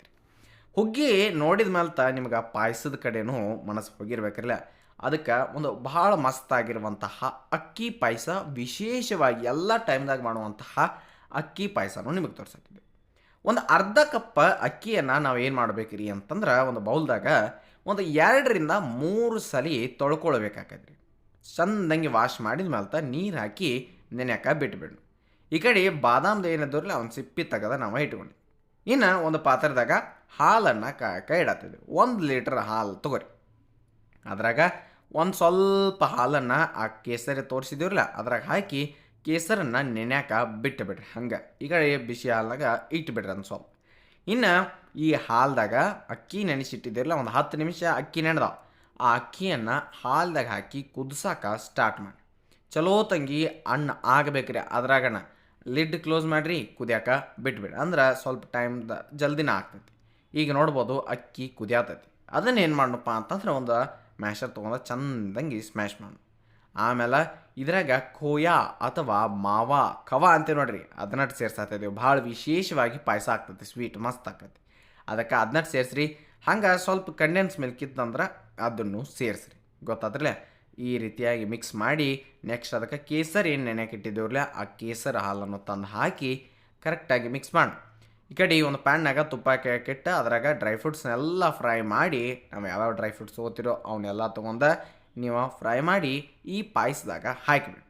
Speaker 1: ಹುಗ್ಗಿ ನೋಡಿದ ಮೇಲೆ ತ ನಿಮ್ಗೆ ಪಾಯಸದ ಕಡೆನೂ ಮನಸ್ಸು ಹೋಗಿರ್ಬೇಕಿರಲ್ಲ, ಅದಕ್ಕೆ ಒಂದು ಭಾಳ ಮಸ್ತಾಗಿರುವಂತಹ ಅಕ್ಕಿ ಪಾಯಸ ವಿಶೇಷವಾಗಿ ಎಲ್ಲ ಟೈಮ್ದಾಗ ಮಾಡುವಂತಹ ಅಕ್ಕಿ ಪಾಯಸನೂ ನಿಮಗೆ ತೋರಿಸ್ತಿದ್ವಿ ಒಂದು ಅರ್ಧ ಕಪ್ಪ ಅಕ್ಕಿಯನ್ನು ನಾವು ಏನು ಮಾಡ್ಬೇಕ್ರಿ ಅಂತಂದ್ರೆ ಒಂದು ಬೌಲ್ದಾಗ ಒಂದು ಎರಡರಿಂದ ಮೂರು ಸಲ ರೀ ಚಂದಂಗೆ ವಾಶ್ ಮಾಡಿದ ಮೇಲೆ ನೀರು ಹಾಕಿ ನೆನೆಯಕ್ಕೆ ಬಿಟ್ಬಿಡು ಈ ಕಡೆ ಬಾದಾಮ್ದು ಏನಿದ್ರಲ್ಲಿ ಒಂದು ಸಿಪ್ಪಿ ತೆಗೆದ ನಾವು ಇಟ್ಕೊಂಡು ಇನ್ನು ಒಂದು ಪಾತ್ರದಾಗ ಹಾಲನ್ನು ಕಾಯಕ ಇಡತ್ತಿದ್ವಿ ಒಂದು ಲೀಟ್ರ್ ಹಾಲು ತೊಗೊರಿ. ಅದ್ರಾಗ ಒಂದು ಸ್ವಲ್ಪ ಹಾಲನ್ನು ಆ ಕೇಸರಿ ತೋರಿಸಿದಿವ್ರಲ್ಲ, ಅದ್ರಾಗ ಹಾಕಿ ಕೇಸರನ್ನು ನೆನ್ಯಾಕ ಬಿಟ್ಟು ಬಿಡ್ರಿ ಹಂಗೆ ಈ ಬಿಸಿ ಹಾಲ್ದಾಗ ಇಟ್ಬಿಡ್ರಿ ಒಂದು ಸ್ವಲ್ಪ ಇನ್ನು ಈ ಹಾಲ್ದಾಗ ಅಕ್ಕಿ ನೆನೆಸಿಟ್ಟಿದ್ದಿರಲ್ಲ, ಒಂದು ಹತ್ತು ನಿಮಿಷ ಅಕ್ಕಿ ನೆನೆದ ಆ ಅಕ್ಕಿಯನ್ನು ಹಾಲ್ದಾಗ ಹಾಕಿ ಕುದಿಸಾಕ ಸ್ಟಾರ್ಟ್ ಮಾಡಿ. ಚಲೋ ತಂಗಿ ಅಣ್ಣ ಆಗಬೇಕ್ರಿ ಅದ್ರಾಗಣ ಲಿಡ್ ಕ್ಲೋಸ್ ಮಾಡಿರಿ, ಕುದಿಯಾಕ ಬಿಟ್ಬಿಡ್ರಿ. ಅಂದ್ರೆ ಸ್ವಲ್ಪ ಟೈಮ್ ಜಲ್ದಿನ ಆಗ್ತೈತಿ. ಈಗ ನೋಡ್ಬೋದು ಅಕ್ಕಿ ಕುದಿಯಾತೈತಿ. ಅದನ್ನು ಏನು ಮಾಡಣಪ್ಪ ಅಂತಂದ್ರೆ ಒಂದು ಮ್ಯಾಶರ್ ತೊಗೊಂಡು ಚಂದಂಗೆ ಸ್ಮ್ಯಾಶ್ ಮಾಡು ಆಮೇಲೆ ಇದ್ರಾಗ ಖೋಯಾ ಅಥವಾ ಮಾವ, ಕವ ಅಂತೀವಿ ನೋಡ್ರಿ ಅದನ್ನಟ್ಟು ಸೇರ್ಸಾತಿದ್ದೀವಿ ಭಾಳ ವಿಶೇಷವಾಗಿ ಪಾಯಸ ಆಗ್ತೈತಿ ಸ್ವೀಟ್ ಮಸ್ತ್ ಆಗ್ತೈತಿ. ಅದಕ್ಕೆ ಅದನ್ನಟ್ಟು ಸೇರಿಸ್ರಿ. ಹಂಗೆ ಸ್ವಲ್ಪ ಕಂಡೆನ್ಸ್ ಮಿಲ್ಕ್ ಇತ್ತಂದ್ರೆ ಅದನ್ನು ಸೇರಿಸ್ರಿ. ಗೊತ್ತಾದ್ರಲ್ಲ ಈ ರೀತಿಯಾಗಿ ಮಿಕ್ಸ್ ಮಾಡಿ ನೆಕ್ಸ್ಟ್ ಅದಕ್ಕೆ ಕೇಸರಿ ಏನು ನೆನೆಯಕ್ಕೆ ಇಟ್ಟಿದ್ದೇವ್ರಲ್ಲ ಆ ಕೇಸರ ಹಾಲನ್ನು ತಂದು ಹಾಕಿ ಕರೆಕ್ಟಾಗಿ ಮಿಕ್ಸ್ ಮಾಡಿ. ಈ ಕಡೆ ಒಂದು ಪ್ಯಾನ್ನಾಗ ತುಪ್ಪ ಕೆಟ್ಟ ಅದ್ರಾಗ ಡ್ರೈ ಫ್ರೂಟ್ಸ್ನೆಲ್ಲ ಫ್ರೈ ಮಾಡಿ, ನಾವು ಯಾವ್ಯಾವ ಡ್ರೈ ಫ್ರೂಟ್ಸ್ ಓದ್ತಿರೋ ಅವನ್ನೆಲ್ಲ ತೊಗೊಂಡು ನೀವು ಫ್ರೈ ಮಾಡಿ ಈ ಪಾಯಸದಾಗ ಹಾಕಿಬಿಡಿ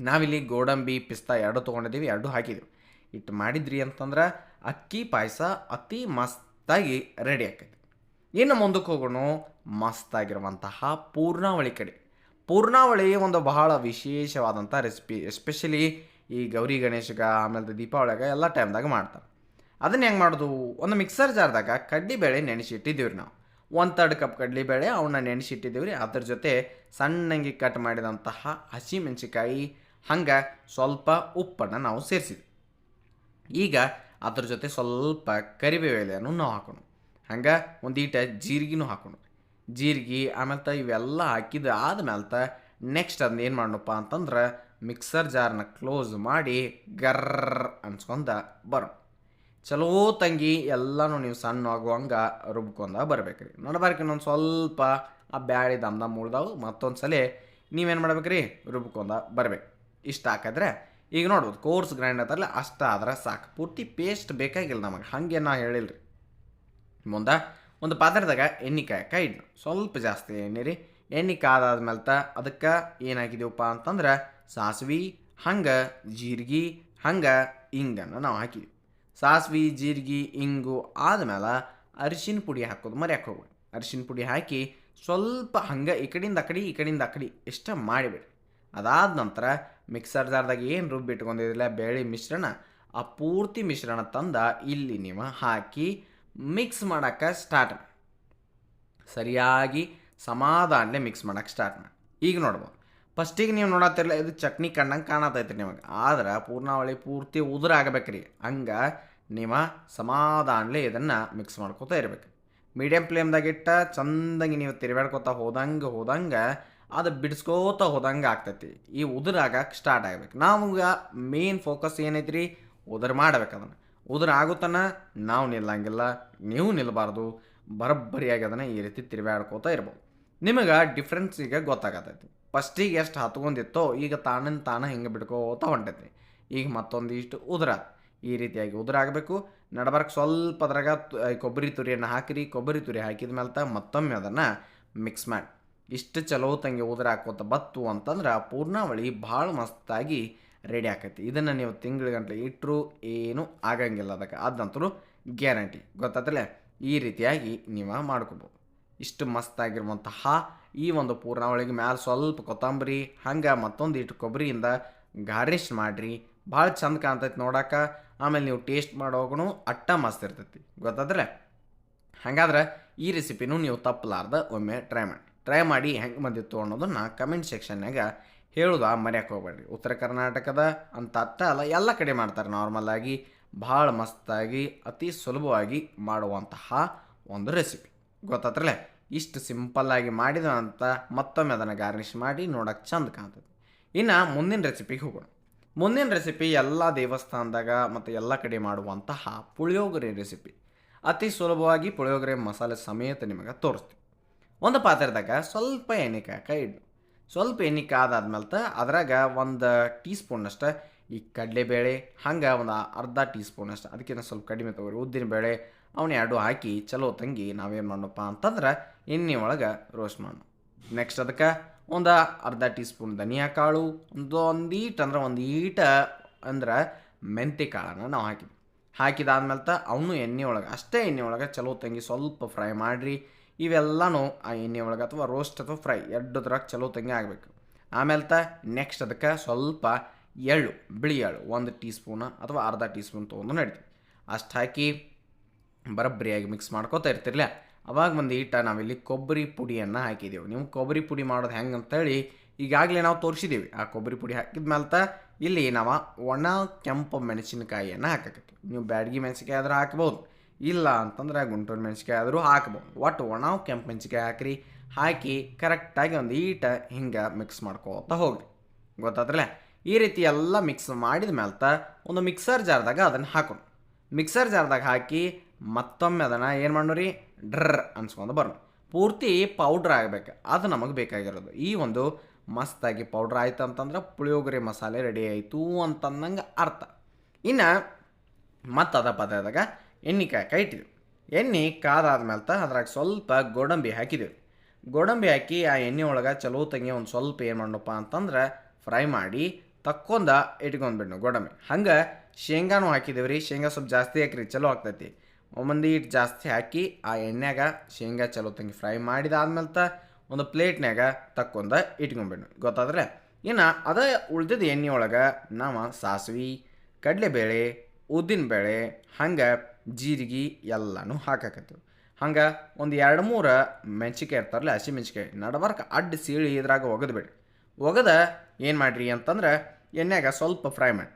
Speaker 1: ನಾವಿಲ್ಲಿ ಗೋಡಂಬಿ, ಪಿಸ್ತಾ ಎರಡು ತೊಗೊಂಡಿದ್ದೀವಿ, ಎರಡು ಹಾಕಿದ್ದೀವಿ. ಇಟ್ಟು ಮಾಡಿದ್ರಿ ಅಂತಂದ್ರೆ ಅಕ್ಕಿ ಪಾಯಸ ಅತಿ ಮಸ್ತಾಗಿ ರೆಡಿ ಆಕೈತಿ. ಇನ್ನು ಮುಂದಕ್ಕೆ ಹೋಗೋಣ, ಮಸ್ತಾಗಿರುವಂತಹ ಪೂರ್ಣಾವಳಿ ಕಡೆ. ಪೂರ್ಣಾವಳಿ ಒಂದು ಬಹಳ ವಿಶೇಷವಾದಂಥ ರೆಸಿಪಿ ಎಸ್ಪೆಷಲಿ ಈ ಗೌರಿ ಗಣೇಶಗ, ಆಮೇಲೆ ದೀಪಾವಳಿಗೆ ಎಲ್ಲ ಟೈಮ್ದಾಗ ಮಾಡ್ತಾರೆ. ಅದನ್ನು ಹೆಂಗೆ ಮಾಡೋದು? ಒಂದು ಮಿಕ್ಸರ್ ಜಾರ್ದಾಗ ಕಡ್ಲಿಬೇಳೆ ನೆನೆಸಿಟ್ಟಿದ್ದೀವಿ ನಾವು. ಒಂದು ತರ್ಡ್ ಕಪ್ ಕಡಲೆಬೇಳೆ ಅವನ್ನ ನೆನೆಸಿಟ್ಟಿದ್ದೀವಿ ರೀ ಅದ್ರ ಜೊತೆ ಸಣ್ಣಂಗಿ ಕಟ್ ಮಾಡಿದಂತಹ ಹಸಿಮೆಣಸಿಕಾಯಿ ಹಂಗೆ ಸ್ವಲ್ಪ ಉಪ್ಪನ್ನು ನಾವು ಸೇರಿಸಿದ್ವಿ. ಈಗ ಅದ್ರ ಜೊತೆ ಸ್ವಲ್ಪ ಕರಿಬೇವು ಎಲೆಯನ್ನು ನಾವು ಹಾಕೋಣ. ಹಂಗೆ ಒಂದೀಟ ಜೀರಿಗೆನೂ ಹಾಕೋಣ. ಜೀರಿಗೆ ಆಮೇಲೆ ತ ಇವೆಲ್ಲ ಹಾಕಿದ ಆದ್ಮೇಲೆ ನೆಕ್ಸ್ಟ್ ಅದನ್ನ ಏನು ಮಾಡೋಣಪ್ಪ ಅಂತಂದ್ರೆ ಮಿಕ್ಸರ್ ಜಾರನ್ನ ಕ್ಲೋಸ್ ಮಾಡಿ ಗರ್ರ ಅನ್ಸ್ಕೊಂಡ ಬರೋಣ. ಚಲೋ ತಂಗಿ, ಎಲ್ಲನೂ ನೀವು ಸಣ್ಣ ಆಗುವಂಗೆ ರುಬ್ಕೊಂಡ ಬರ್ಬೇಕ್ರಿ. ನಡಬಾರ್ಕೆ, ಇನ್ನೊಂದು ಸ್ವಲ್ಪ ಆ ಬ್ಯಾಳಿ ದಮ್ ದಮ್ ಉಳ್ದಾವು, ಮತ್ತೊಂದು ಸಲ ನೀವೇನು ಮಾಡ್ಬೇಕ್ರಿ? ರುಬ್ಕೊಂಡ ಬರ್ಬೇಕು. ಇಷ್ಟ ಹಾಕಿದ್ರೆ ಈಗ ನೋಡ್ಬೋದು, ಕೋರ್ಸ್ ಗ್ರೈಂಡ್ ಆತಲ್ಲ ಅಷ್ಟ ಆದ್ರೆ ಸಾಕು. ಪೂರ್ತಿ ಪೇಸ್ಟ್ ಬೇಕಾಗಿಲ್ಲ ನಮಗೆ, ಹಾಗೆ ನಾ ಹೇಳಿಲ್ರಿ. ಮುಂದೆ ಒಂದು ಪಾತ್ರದಾಗ ಎಣ್ಣೆ ಕಾಯಕ ಇಡ್ನು ಸ್ವಲ್ಪ ಜಾಸ್ತಿ ಎಣ್ಣೆ ರೀ. ಎಣ್ಣೆ ಕಾದಾದ್ಮೇಲೆ ತ ಅದಕ್ಕೆ ಏನಾಕಿದೀವಪ್ಪ ಅಂತಂದ್ರೆ ಸಾಸ್ವಿ, ಹಂಗೆ ಜೀರಿಗೆ, ಹಂಗೆ ಹಿಂಗನ್ನು ನಾವು ಹಾಕಿದ್ವಿ. ಸಾಸ್ವಿ, ಜೀರಿಗೆ, ಇಂಗು ಆದಮೇಲೆ ಅರಿಶಿನ ಪುಡಿ ಹಾಕೋದು, ಮರ್ಯಾಕೆ ಹೋಗ್ಬೇಡಿ. ಅರಿಶಿನ ಪುಡಿ ಹಾಕಿ ಸ್ವಲ್ಪ ಹಂಗೆ ಈ ಕಡೆಯಿಂದ ಆ ಕಡೆ, ಈ ಕಡೆಯಿಂದ ಆ ಇಷ್ಟ ಮಾಡಿಬಿಡಿ. ಅದಾದ ನಂತರ ಮಿಕ್ಸರ್ ಜಾರ್ದಾಗ ಏನು ರುಬ್ಬಿಟ್ಕೊಂಡಿದ್ದಿಲ್ಲ ಬೇಳೆ ಮಿಶ್ರಣ ಆ ಪೂರ್ತಿ ಮಿಶ್ರಣ ತಂದ ಇಲ್ಲಿ ನೀವು ಹಾಕಿ ಮಿಕ್ಸ್ ಮಾಡೋಕ್ಕೆ ಸ್ಟಾರ್ಟ್ ಸರಿಯಾಗಿ ಸಮಾಧಾನಲೆ ಮಿಕ್ಸ್ ಮಾಡೋಕ್ಕೆ ಸ್ಟಾರ್ಟ್ ಮಾಡಿ. ಈಗ ನೋಡ್ಬೋದು. ಫಸ್ಟಿಗೆ ನೀವು ನೋಡತ್ತಿರಲ್ಲ ಇದು ಚಟ್ನಿ ಕಣ್ಣಂಗೆ ಕಾಣತೈತ್ರಿ ನಿಮಗೆ. ಆದ್ರೆ ಪೂರ್ಣಾವಳಿ ಪೂರ್ತಿ ಉದುರಾಗಬೇಕ್ರಿ. ಹಂಗೆ ನೀವು ಸಮಾಧಾನಲೆ ಇದನ್ನು ಮಿಕ್ಸ್ ಮಾಡ್ಕೋತಾ ಇರಬೇಕು. ಮೀಡಿಯಮ್ ಫ್ಲೇಮ್ದಾಗ ಇಟ್ಟ ಚಂದಂಗೆ ನೀವು ತಿರುಗಾಡ್ಕೋತಾ ಹೋದಂಗೆ ಹೋದಂಗೆ ಅದು ಬಿಡಿಸ್ಕೋತಾ ಹೋದಂಗೆ ಆಗ್ತೈತಿ. ಈ ಉದುರು ಆಗಕ್ಕೆ ಸ್ಟಾರ್ಟ್ ಆಗ್ಬೇಕು. ನಮ್ಗೆ ಮೇನ್ ಫೋಕಸ್ ಏನೈತ್ರಿ? ಉದುರು ಮಾಡ್ಬೇಕು ಅದನ್ನು. ಉದುರು ಆಗುತ್ತನ ನಾವು ನಿಲ್ಲಂಗಿಲ್ಲ, ನೀವು ನಿಲ್ಲಬಾರ್ದು ಬರಬ್ಬರಿಯಾಗಿ ಅದನ್ನು ಈ ರೀತಿ ತಿರುಗಾಡ್ಕೋತಾ ಇರ್ಬೋದು. ನಿಮಗೆ ಡಿಫ್ರೆನ್ಸ್ ಈಗ ಗೊತ್ತಾಗತ್ತೈತಿ ಫಸ್ಟಿಗೆ ಎಷ್ಟು ಹತ್ಕೊಂಡಿತ್ತೋ ಈಗ ತಾನನ್ನು ತಾನ ಹಿಂಗೆ ಬಿಡ್ಕೋತಾ ಹೊಂಟೈತಿ. ಈಗ ಮತ್ತೊಂದಿಷ್ಟು ಉದುರ ಈ ರೀತಿಯಾಗಿ ಉದುರಾಗಬೇಕು. ನಡಬರ್ಕ್ ಸ್ವಲ್ಪ ಅದ್ರಾಗ ಕೊಬ್ಬರಿ ತುರಿಯನ್ನು ಹಾಕಿರಿ. ಕೊಬ್ಬರಿ ತುರಿ ಹಾಕಿದ ಮೇಲೆ ತ ಮತ್ತೊಮ್ಮೆ ಅದನ್ನು ಮಿಕ್ಸ್ ಮಾಡಿ. ಇಷ್ಟು ಚಲೋ ತಂಗಿ ಉದುರ ಹಾಕೋತ ಬತ್ತು ಅಂತಂದ್ರೆ ಪೂರ್ಣಾವಳಿ ಭಾಳ ಮಸ್ತಾಗಿ ರೆಡಿ ಆಕೈತಿ. ಇದನ್ನು ನೀವು ತಿಂಗಳ ಗಂಟೆ ಇಟ್ಟರು ಏನೂ ಆಗಂಗಿಲ್ಲ ಅದಕ್ಕೆ. ಅದಂತೂ ಗ್ಯಾರಂಟಿ ಗೊತ್ತಾತಲೇ ಈ ರೀತಿಯಾಗಿ ನೀವು ಮಾಡ್ಕೋಬೋದು. ಇಷ್ಟು ಮಸ್ತಾಗಿರುವಂತಹ ಈ ಒಂದು ಪೂರ್ಣಾವಳಿಗೆ ಮ್ಯಾಲೆ ಸ್ವಲ್ಪ ಕೊತ್ತಂಬರಿ, ಹಂಗೆ ಮತ್ತೊಂದು ಇಟ್ಟು ಕೊಬ್ಬರಿಯಿಂದ ಗಾರ್ನಿಷ್ ಮಾಡಿರಿ. ಭಾಳ ಚಂದ ಕಾಣ್ತೈತಿ ನೋಡಕ್ಕೆ ಆಮೇಲೆ ನೀವು ಟೇಸ್ಟ್ ಮಾಡೋಗನು ಅಟ್ಟ ಮಸ್ತ್ ಇರ್ತೈತಿ. ಗೊತ್ತಾದ್ರೆ? ಹಾಗಾದ್ರೆ ಈ ರೆಸಿಪಿನೂ ನೀವು ತಪ್ಪಲಾರ್ದ ಒಮ್ಮೆ ಟ್ರೈ ಮಾಡಿ. ಟ್ರೈ ಮಾಡಿ ಹೆಂಗೆ ಬಂದಿತ್ತು ಅನ್ನೋದನ್ನು ಕಮೆಂಟ್ ಸೆಕ್ಷನ್ನಾಗ ಹೇಳೋದು ಮರ್ಯಾಕೆ ಹೋಗ್ಬೇಡ್ರಿ. ಉತ್ತರ ಕರ್ನಾಟಕದ ಅಂತ ಅಟ್ಟ ಅಲ್ಲ, ಎಲ್ಲ ಕಡೆ ಮಾಡ್ತಾರೆ. ನಾರ್ಮಲ್ ಆಗಿ, ಭಾಳ ಮಸ್ತಾಗಿ, ಅತಿ ಸುಲಭವಾಗಿ ಮಾಡುವಂತಹ ಒಂದು ರೆಸಿಪಿ ಗೊತ್ತಾತ್ರಲೆ ಇಷ್ಟು ಸಿಂಪಲ್ಲಾಗಿ ಮಾಡಿದ ಅಂತ ಮತ್ತೊಮ್ಮೆ ಅದನ್ನು ಗಾರ್ನಿಷ್ ಮಾಡಿ ನೋಡೋಕೆ ಚಂದ ಕಾಣ್ತದೆ ಇನ್ನು ಮುಂದಿನ ರೆಸಿಪಿಗೆ ಹೋಗೋಣ. ಮುಂದಿನ ರೆಸಿಪಿ ಎಲ್ಲ ದೇವಸ್ಥಾನದಾಗ ಮತ್ತು ಎಲ್ಲ ಕಡೆ ಮಾಡುವಂತಹ ಪುಳಿಯೋಗರೆ ರೆಸಿಪಿ ಅತಿ ಸುಲಭವಾಗಿ ಪುಳಿಯೋಗರೆ ಮಸಾಲೆ ಸಮೇತ ನಿಮಗೆ ತೋರಿಸ್ತೀವಿ. ಒಂದು ಪಾತ್ರೆದಾಗ ಸ್ವಲ್ಪ ಎಣ್ಣೆ ಕಾಯಕ ಇಡು ಸ್ವಲ್ಪ ಎಣ್ಣೆ ಕಾದಾದ್ಮೇಲೆ ಅದ್ರಾಗ ಒಂದು ಟೀ ಸ್ಪೂನಷ್ಟು ಈ ಕಡಲೆಬೇಳೆ, ಹಂಗೆ ಒಂದು ಅರ್ಧ ಟೀ ಸ್ಪೂನಷ್ಟು ಅದಕ್ಕಿಂತ ಸ್ವಲ್ಪ ಕಡಿಮೆ ತಗೋರಿ. ಉದ್ದಿನ ಬೇಳೆ ಅವನ್ನ ಎರಡು ಹಾಕಿ ಚಲೋ ತಂಗಿ ನಾವೇನು ಮಾಡೋಣಪ್ಪ ಅಂತಂದ್ರೆ ಎಣ್ಣೆ ಒಳಗೆ ರೋಸ್ಟ್ ಮಾಡೋಣ. ನೆಕ್ಸ್ಟ್ ಅದಕ್ಕೆ ಒಂದು ಅರ್ಧ ಟೀ ಸ್ಪೂನ್ ಧನಿಯಾ ಕಾಳು, ಒಂದು ಒಂದೀಟ್ ಅಂದ್ರೆ ಒಂದು ಈಟ ಅಂದ್ರೆ ಮೆಂತೆ ಕಾಳನ್ನು ನಾವು ಹಾಕಿದ್ವಿ. ಹಾಕಿದಾದ್ಮೇಲೆ ತ ಅವನು ಎಣ್ಣೆ ಒಳಗೆ, ಅಷ್ಟೇ ಎಣ್ಣೆ ಒಳಗೆ ಚಲೋ ತಂಗಿ ಸ್ವಲ್ಪ ಫ್ರೈ ಮಾಡಿರಿ. ಇವೆಲ್ಲನೂ ಆ ಎಣ್ಣೆ ಒಳಗೆ ಅಥವಾ ರೋಸ್ಟ್ ಅಥವಾ ಫ್ರೈ ಎರಡದ್ರಾಗ ಚಲೋ ತಂಗಿ ಆಗಬೇಕು. ಆಮೇಲೆ ತ ನೆಕ್ಸ್ಟ್ ಅದಕ್ಕೆ ಸ್ವಲ್ಪ ಎಳ್ಳು, ಬಿಳಿ ಎಳ್ಳು ಒಂದು ಟೀ ಸ್ಪೂನ್ ಅಥವಾ ಅರ್ಧ ಟೀ ಸ್ಪೂನ್ ತೊಗೊಂಡು ನಡಿತೀವಿ ಅಷ್ಟು ಹಾಕಿ ಬರಬ್ಬರಿಯಾಗಿ ಮಿಕ್ಸ್ ಮಾಡ್ಕೋತಾ ಇರ್ತಿರ್ಲ ಅವಾಗ ಒಂದು ಈಟ ನಾವಿಲ್ಲಿ ಕೊಬ್ಬರಿ ಪುಡಿಯನ್ನು ಹಾಕಿದ್ದೇವೆ ನೀವು ಕೊಬ್ಬರಿ ಪುಡಿ ಮಾಡೋದು ಹೆಂಗೆ ಅಂತೇಳಿ ಈಗಾಗಲೇ ನಾವು ತೋರಿಸಿದ್ದೀವಿ ಆ ಕೊಬ್ಬರಿ ಪುಡಿ ಹಾಕಿದ ಮೇಲೆ ಇಲ್ಲಿ ನಾವು ಒಣ ಕೆಂಪು ಮೆಣಸಿನಕಾಯಿಯನ್ನು ಹಾಕಕತ್ತೀವಿ. ನೀವು ಬ್ಯಾಡಗಿ ಮೆಣಸಿನಕಾಯಿ ಆದರೂ ಹಾಕ್ಬೋದು, ಇಲ್ಲ ಅಂತಂದ್ರೆ ಗುಂಟೂರು ಮೆಣಸಿಕಾಯಿ ಆದರೂ ಹಾಕ್ಬೋದು. ಒಟ್ಟು ಒಣ ಕೆಂಪು ಮೆಣಸಿಕಾಯಿ ಹಾಕ್ರಿ, ಹಾಕಿ ಕರೆಕ್ಟಾಗಿ ಒಂದು ಈಟ ಹಿಂಗೆ ಮಿಕ್ಸ್ ಮಾಡ್ಕೋತ ಹೋಗಿ ಗೊತ್ತಾದ್ರಲ್ಲ? ಈ ರೀತಿ ಎಲ್ಲ ಮಿಕ್ಸ್ ಮಾಡಿದ ಮೇಲ್ತ ಒಂದು ಮಿಕ್ಸರ್ ಜಾರ್ದಾಗ ಅದನ್ನು ಹಾಕೋಣ. ಮಿಕ್ಸರ್ ಜಾರ್ದಾಗ ಹಾಕಿ ಮತ್ತೊಮ್ಮೆ ಅದನ್ನು ಏನು ಮಾಡೋರಿ ಡ್ರರ್ ಅನ್ಸ್ಕೊಂಡು ಬರೋಣ ಪೂರ್ತಿ ಪೌಡ್ರ್ ಆಗಬೇಕು. ಅದು ನಮಗೆ ಬೇಕಾಗಿರೋದು. ಈ ಒಂದು ಮಸ್ತಾಗಿ ಪೌಡ್ರ್ ಆಯ್ತು ಅಂತಂದ್ರೆ ಪುಳಿಯೋಗರೆ ಮಸಾಲೆ ರೆಡಿ ಆಯಿತು ಅಂತಂದಂಗೆ ಅರ್ಥ. ಇನ್ನು ಮತ್ತು ಅದ ಪದದಾಗ ಎಣ್ಣೆ ಕಾಯಕ ಇಟ್ಟಿದ್ವಿ. ಎಣ್ಣೆ ಕಾದಾದ್ಮೇಲೆ ಅದ್ರಾಗ ಸ್ವಲ್ಪ ಗೋಡಂಬಿ ಹಾಕಿದ್ದೀವಿ ಗೋಡಂಬಿ ಹಾಕಿ ಆ ಎಣ್ಣೆ ಒಳಗೆ ಚಲೋ ತಂಗಿ ಒಂದು ಸ್ವಲ್ಪ ಏನು ಮಾಡಪ್ಪ ಅಂತಂದ್ರೆ ಫ್ರೈ ಮಾಡಿ ತಕ್ಕೊಂದ ಇಟ್ಕೊಂಡ್ಬಿಡ್ನು ಗೋಡಂಬಿ. ಹಂಗೆ ಶೇಂಗಾನು ಹಾಕಿದೇವ್ರಿ ಶೇಂಗಾ ಸ್ವಲ್ಪ ಜಾಸ್ತಿ ಹಾಕಿರಿ, ಚಲೋ ಆಗ್ತೈತಿ. ಒಂಬಂದು ಹಿಟ್ಟು ಜಾಸ್ತಿ ಹಾಕಿ ಆ ಎಣ್ಣೆಗ ಶೇಂಗಾ ಚಲೋ ತಂಗಿ ಫ್ರೈ ಮಾಡಿದಾದ್ಮೇಲೆ ತ ಒಂದು ಪ್ಲೇಟ್ನಾಗ ತಕ್ಕೊಂದ ಇಟ್ಕೊಂಡ್ಬಿಡ್ನು ಗೊತ್ತಾದ್ರೆ? ಇನ್ನು ಅದ ಉಳ್ದಿದ್ದ ಎಣ್ಣೆ ಒಳಗೆ ನಾವು ಸಾಸಿವೆ, ಕಡಲೆಬೇಳೆ ಉದ್ದಿನಬೇಳೆ ಹಂಗೆ ಜೀರಿಗೆ ಎಲ್ಲನೂ ಹಾಕಾಕತ್ತೀವಿ. ಹಂಗೆ ಒಂದು ಎರಡು ಮೂರು ಮೆಣಸಿಕಾಯಿ ಇರ್ತಾರಲ್ಲ ಹಸಿ ಮೆಣಸಿಕಾಯಿ ನಡಬರ್ಕ ಅಡ್ಡ ಸೀಳಿ ಇದ್ರಾಗ ಒಗದ್ಬೇಡಿ ಒಗದ ಏನು ಮಾಡಿರಿ ಅಂತಂದ್ರೆ ಎಣ್ಣೆಗ ಸ್ವಲ್ಪ ಫ್ರೈ ಮಾಡಿ.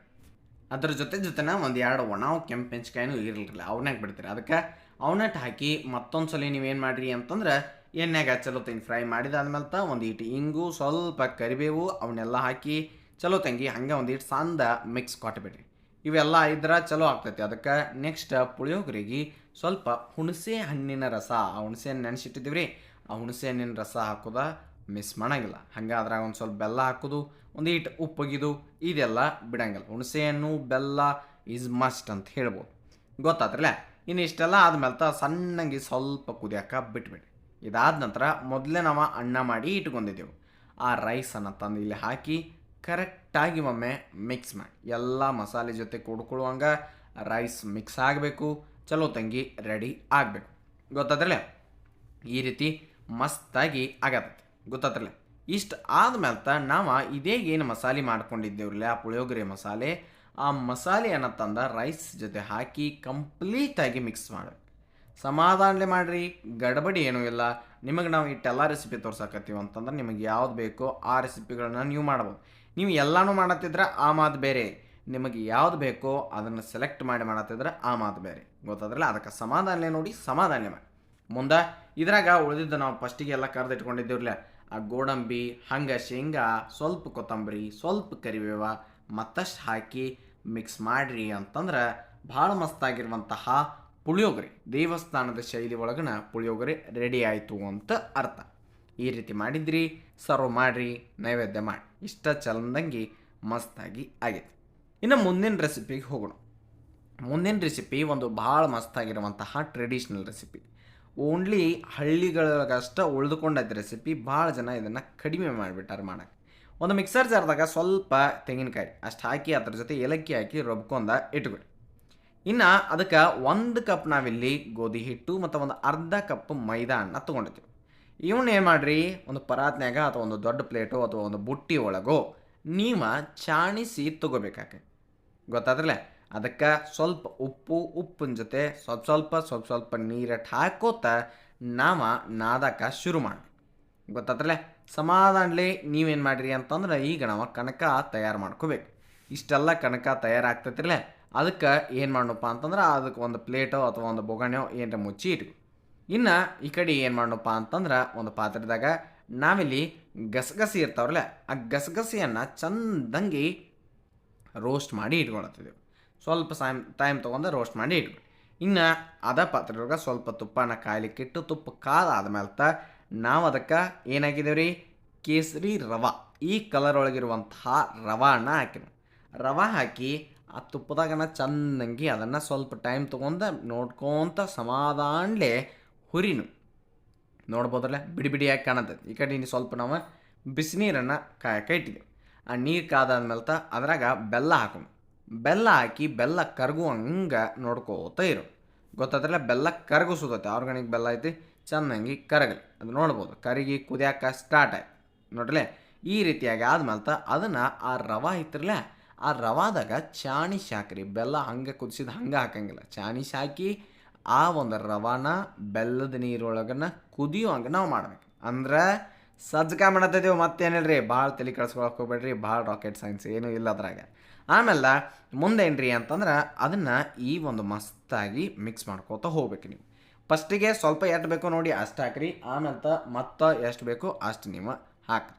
Speaker 1: ಅದ್ರ ಜೊತೆ ಜೊತೆನ ಒಂದು ಎರಡು ಒಣವು ಕೆಂಪು ಮೆಣಸಿಕಾಯಿನೂ ಇರಲಿಲ್ಲ. ಅವನಾಗ ಬಿಡ್ತೀರಿ? ಅದಕ್ಕೆ ಅವನಟ್ಟು ಹಾಕಿ ಮತ್ತೊಂದು ಸಲ ನೀವೇನು ಮಾಡಿರಿ ಅಂತಂದ್ರೆ ಎಣ್ಣೆಗೆ ಚಲೋ ತಂಗಿ ಫ್ರೈ ಮಾಡಿದಾದ್ಮೇಲೆ ತ ಒಂದು ಇಟ್ಟು ಇಂಗು, ಸ್ವಲ್ಪ ಕರಿಬೇವು ಅವನ್ನೆಲ್ಲ ಹಾಕಿ ಚಲೋ ತಂಗಿ ಹಂಗೆ ಒಂದು ಇಟ್ಟು ಸಂದ ಮಿಕ್ಸ್ ಕೊಟ್ಬಿಡ್ರಿ. ಇವೆಲ್ಲ ಇದ್ರೆ ಚಲೋ ಆಗ್ತೈತಿ. ಅದಕ್ಕೆ ನೆಕ್ಸ್ಟ್ ಪುಳಿಯೋಗರೆಗೆ ಸ್ವಲ್ಪ ಹುಣಸೆ ಹಣ್ಣಿನ ರಸ. ಆ ಹುಣಸೆ ಹಣ್ಣು ನೆನೆಸಿಟ್ಟಿದ್ದೀವಿ ರೀ ಆ ಹುಣಸೆ ಹಣ್ಣಿನ ರಸ ಹಾಕೋದ ಮಿಸ್ ಮಾಡೋಂಗಿಲ್ಲ. ಹಂಗೆ ಅದ್ರಾಗ ಒಂದು ಸ್ವಲ್ಪ ಬೆಲ್ಲ ಹಾಕೋದು. ಒಂದು ಇಟ್ಟು ಉಪ್ಪಗಿದು, ಇದೆಲ್ಲ ಬಿಡಂಗಿಲ್ಲ. ಹುಣಸೆ ಹಣ್ಣು ಬೆಲ್ಲ ಈಸ್ ಮಸ್ಟ್ ಅಂತ ಹೇಳ್ಬೋದು. ಗೊತ್ತಾದ್ರಲ್ಲ ಇನ್ನು ಇಷ್ಟೆಲ್ಲ ಆದಮೇಲೆ ತ ಸಣ್ಣಗೆ ಸ್ವಲ್ಪ ಕುದಿಯಾಕ ಬಿಟ್ಬಿಡಿ. ಇದಾದ ನಂತರ ಮೊದಲೇ ನಾವು ಅನ್ನ ಮಾಡಿ ಇಟ್ಕೊಂಡಿದ್ದೆವು. ಆ ರೈಸನ್ನು ತಂದು ಇಲ್ಲಿ ಹಾಕಿ ಕರೆಕ್ಟಾಗಿ ಒಮ್ಮೆ ಮಿಕ್ಸ್ ಮಾಡಿ. ಎಲ್ಲ ಮಸಾಲೆ ಜೊತೆ ಕುಡ್ಕೊಳ್ಳುವಂಗೆ ರೈಸ್ ಮಿಕ್ಸ್ ಆಗಬೇಕು, ಚಲೋ ತಂಗಿ ರೆಡಿ ಆಗಬೇಕು. ಗೊತ್ತಾದ್ರಲ್ಲ ಈ ರೀತಿ ಮಸ್ತಾಗಿ ಆಗತ್ತೆ. ಗೊತ್ತಾತ್ರಲ್ಲ ಇಷ್ಟು ಆದ್ಮೇಲೆ ನಾವು ಇದೇ ಏನು ಮಸಾಲೆ ಮಾಡ್ಕೊಂಡಿದ್ದೇವ್ರಲ್ಲ, ಆ ಪುಳಿಯೋಗರೆ ಮಸಾಲೆ, ಆ ಮಸಾಲೆಯನ್ನು ತಂದ ರೈಸ್ ಜೊತೆ ಹಾಕಿ ಕಂಪ್ಲೀಟಾಗಿ ಮಿಕ್ಸ್ ಮಾಡಿ ಸಮಾಧಾನಲೆ ಮಾಡಿರಿ, ಗಡಬಡಿ ಏನೂ ಇಲ್ಲ. ನಿಮಗೆ ನಾವು ಇಟ್ಟೆಲ್ಲ ರೆಸಿಪಿ ತೋರ್ಸಕತ್ತೀವಿ ಅಂತಂದ್ರೆ ನಿಮಗೆ ಯಾವ್ದು ಬೇಕೋ ಆ ರೆಸಿಪಿಗಳನ್ನ ನೀವು ಮಾಡ್ಬೋದು. ನೀವು ಎಲ್ಲನೂ ಮಾಡತ್ತಿದ್ರೆ ಆ ಮಾತು ಬೇರೆ. ನಿಮಗೆ ಯಾವ್ದು ಬೇಕೋ ಅದನ್ನು ಸೆಲೆಕ್ಟ್ ಮಾಡಿ ಮಾಡತ್ತಿದ್ರೆ ಆ ಮಾತು ಬೇರೆ. ಗೊತ್ತಾದ್ರಲ್ಲ? ಅದಕ್ಕೆ ಸಮಾಧಾನಲೆ ನೋಡಿ ಸಮಾಧಾನಲೆ ಮಾಡಿ. ಮುಂದೆ ಇದ್ರಾಗ ಉಳಿದಿದ್ದು ನಾವು ಫಸ್ಟಿಗೆ ಎಲ್ಲ ಕರೆದಿಟ್ಕೊಂಡಿದ್ದೀವ್ರಲ್ಲ ಆ ಗೋಡಂಬಿ, ಹಂಗೆ ಶೇಂಗಾ, ಸ್ವಲ್ಪ ಕೊತ್ತಂಬರಿ, ಸ್ವಲ್ಪ ಕರಿಬೇವ ಮತ್ತಷ್ಟು ಹಾಕಿ ಮಿಕ್ಸ್ ಮಾಡಿರಿ ಅಂತಂದ್ರೆ ಭಾಳ ಮಸ್ತಾಗಿರುವಂತಹ ಪುಳಿಯೋಗರೆ. ದೇವಸ್ಥಾನದ ಶೈಲಿ ಒಳಗನ ಪುಳಿಯೋಗರೆ ರೆಡಿ ಆಯಿತು ಅಂತ ಅರ್ಥ. ಈ ರೀತಿ ಮಾಡಿದ್ರಿ ಸರ್ವ್ ಮಾಡಿರಿ, ನೈವೇದ್ಯ ಮಾಡಿ. ಇಷ್ಟ ಚಲಂದಂಗೆ ಮಸ್ತಾಗಿ ಆಗೈತೆ. ಇನ್ನು ಮುಂದಿನ ರೆಸಿಪಿಗೆ ಹೋಗೋಣ. ಮುಂದಿನ ರೆಸಿಪಿ ಒಂದು ಭಾಳ ಮಸ್ತಾಗಿರುವಂತಹ ಟ್ರೆಡಿಷ್ನಲ್ ರೆಸಿಪಿ ಓನ್ಲಿ ಹಳ್ಳಿಗಳಗಷ್ಟ ಉಳಿದುಕೊಂಡೈತೆ ರೆಸಿಪಿ ಭಾಳ ಜನ ಇದನ್ನು ಕಡಿಮೆ ಮಾಡಿಬಿಟ್ಟಾರೆ ಮಾಡೋಕ್ಕೆ ಒಂದು ಮಿಕ್ಸರ್ ಜಾರ್ದಾಗ ಸ್ವಲ್ಪ ತೆಂಗಿನಕಾಯಿ, ಅಷ್ಟು ಹಾಕಿ ಅದ್ರ ಜೊತೆ ಏಲಕ್ಕಿ ಹಾಕಿ ರುಬ್ಕೊಂಡ ಇಟ್ಬಿಡಿ ಇನ್ನು ಅದಕ್ಕೆ ಒಂದು ಕಪ್ ನಾವಿಲ್ಲಿ ಗೋಧಿ ಹಿಟ್ಟು ಮತ್ತು ಒಂದು ಅರ್ಧ ಕಪ್ ಮೈದಾ ಹಣ್ಣ ತೊಗೊಂಡಿದ್ದೀವಿ ಇವನ್ನ ಏನು ಮಾಡಿರಿ? ಒಂದು ಪರಾತ್ನ್ಯಾಗ ಅಥವಾ ಒಂದು ದೊಡ್ಡ ಪ್ಲೇಟು ಅಥವಾ ಒಂದು ಬುಟ್ಟಿ ಒಳಗೋ, ನೀವು ಚಾಣಿಸಿ ತೊಗೋಬೇಕಾಕೆ. ಗೊತ್ತಾದ್ರಲ್ಲ ಅದಕ್ಕೆ ಸ್ವಲ್ಪ ಉಪ್ಪು, ಉಪ್ಪಿನ ಜೊತೆ ಸ್ವಲ್ಪ ಸ್ವಲ್ಪ ಸ್ವಲ್ಪ ಸ್ವಲ್ಪ ನೀರಟ್ಟು ಹಾಕೋತ ನಾವ ನಾದಕ ಶುರು ಮಾಡಿ ಗೊತ್ತಾತ್ರಲ್ಲ ಸಮಾಧಾನಲಿ ನೀವೇನು ಮಾಡಿರಿ ಅಂತಂದ್ರೆ ಈಗ ನಾವು ಕನಕ ತಯಾರು ಮಾಡ್ಕೋಬೇಕು. ಇಷ್ಟೆಲ್ಲ ಕನಕ ತಯಾರಾಗ್ತೈತಿರಲ್ಲ ಅದಕ್ಕೆ ಏನು ಮಾಡಪ್ಪ ಅಂತಂದ್ರೆ ಅದಕ್ಕೆ ಒಂದು ಪ್ಲೇಟೋ ಅಥವಾ ಒಂದು ಬೊಗಣೆಯೋ ಏನರ ಮುಚ್ಚಿ ಇಟ್ಟು ಇನ್ನು ಈ ಕಡೆ ಏನು ಮಾಡಪ್ಪ ಅಂತಂದ್ರೆ ಒಂದು ಪಾತ್ರೆದಾಗ ನಾವಿಲ್ಲಿ ಗಸಗಸಿ ಇರ್ತಾವ್ರಲ್ಲ ಆ ಗಸಗಸಿಯನ್ನು ಚಂದಂಗಿ ರೋಸ್ಟ್ ಮಾಡಿ ಇಟ್ಕೊಳತ್ತಿದ್ದೆವು. ಸ್ವಲ್ಪ ಸಾಯಂ ಟೈಮ್ ತೊಗೊಂಡು ರೋಸ್ಟ್ ಮಾಡಿ ಇಟ್ಬಿಡಿ. ಇನ್ನು ಅದ ಪಾತ್ರೆಯೊಳಗೆ ಸ್ವಲ್ಪ ತುಪ್ಪನ ಕಾಯ್ಲಿಕ್ಕಿಟ್ಟು ತುಪ್ಪ ಕಾದಾದ್ಮೇಲೆ ತ ನಾವು ಅದಕ್ಕೆ ಏನಾಗಿದ್ದೇವೆ ರೀ ಕೇಸರಿ ರವ. ಈ ಕಲರ್ ಒಳಗಿರುವಂತಹ ರವಾನ ಹಾಕಿನ ರವೆ ಹಾಕಿ ಆ ತುಪ್ಪದಾಗನ ಚೆನ್ನಂಗಿ ಅದನ್ನು ಸ್ವಲ್ಪ ಟೈಮ್ ತೊಗೊಂಡು ನೋಡ್ಕೊತ ಸಮಾಧಾನ್ಲೆ ಹುರಿನು. ನೋಡ್ಬೋದಲ್ಲ ಬಿಡಿ ಬಿಡಿಯಾಗಿ ಕಾಣುತ್ತೆ. ಈ ಕಡೆ ಇನ್ನು ಸ್ವಲ್ಪ ನಾವು ಬಿಸಿನೀರನ್ನು ಕಾಯಕ್ಕೆ ಇಟ್ಟಿದ್ದೆವು. ಆ ನೀರು ಕಾದಾದ್ಮೇಲೆ ತ ಅದರಾಗ ಬೆಲ್ಲ ಹಾಕೋಣ. ಬೆಲ್ಲ ಹಾಕಿ ಬೆಲ್ಲ ಕರಗುವಂಗೆ ನೋಡ್ಕೋತ ಇರು. ಗೊತ್ತಾದ್ರೆ ಬೆಲ್ಲ ಕರಗಿಸೋದೈತೆ ಆರ್ಗಾನಿಕ್ ಬೆಲ್ಲ ಐತಿ, ಚೆನ್ನಾಗಿ ಕರಗಲಿ. ಅದು ನೋಡ್ಬೋದು, ಕರಗಿ ಕುದಿಯಾಕ ಸ್ಟಾರ್ಟ್ ಆಯ್ತು. ನೋಡ್ರಲೆ, ಈ ರೀತಿಯಾಗಿ ಆದ್ಮೇಲೆ ಅದನ್ನು ಆ ರವೆ ಇತ್ತಿರಲೇ, ಆ ರವಾದಾಗ ಚಾಣಿ ಹಾಕ್ರಿ ಬೆಲ್ಲ ಹಂಗೆ ಕುದಿಸಿದ ಹಂಗೆ ಹಾಕಂಗಿಲ್ಲ. ಚಾಣಿ ಶಾಕಿ, ಆ ಒಂದು ರವಾನ ಬೆಲ್ಲದ ನೀರೊಳಗನ್ನ ಕುದಿಯುವಂಗೆ ನಾವು ಮಾಡ್ಬೇಕು. ಅಂದ್ರೆ ಸಜ್ಜಕ ಮಾಡತ್ತಿದ್ದೀವಿ ಮತ್ತೇನಿಲ್ಲ ರೀ ಭಾಳ ತಲೆ ಕಳ್ಸ್ಕೊಳಕ್ಕೆ ಹೋಗ್ಬೇಡ್ರಿ, ಭಾಳ ರಾಕೆಟ್ ಸೈನ್ಸ್ ಏನೂ ಇಲ್ಲ ಅದ್ರಾಗ. ಆಮೇಲೆ ಮುಂದೇನ್ರಿ ಅಂತಂದ್ರೆ ಅದನ್ನು ಈ ಒಂದು ಮಸ್ತಾಗಿ ಮಿಕ್ಸ್ ಮಾಡ್ಕೋತ ಹೋಗ್ಬೇಕು ನೀವು. ಫಸ್ಟಿಗೆ ಸ್ವಲ್ಪ ಎಷ್ಟು ಬೇಕೋ ನೋಡಿ ಅಷ್ಟು ಹಾಕ್ರಿ, ಆಮೇಲೆ ಮತ್ತೆ ಎಷ್ಟು ಬೇಕೋ ಅಷ್ಟು ನೀವು ಹಾಕ್ರಿ.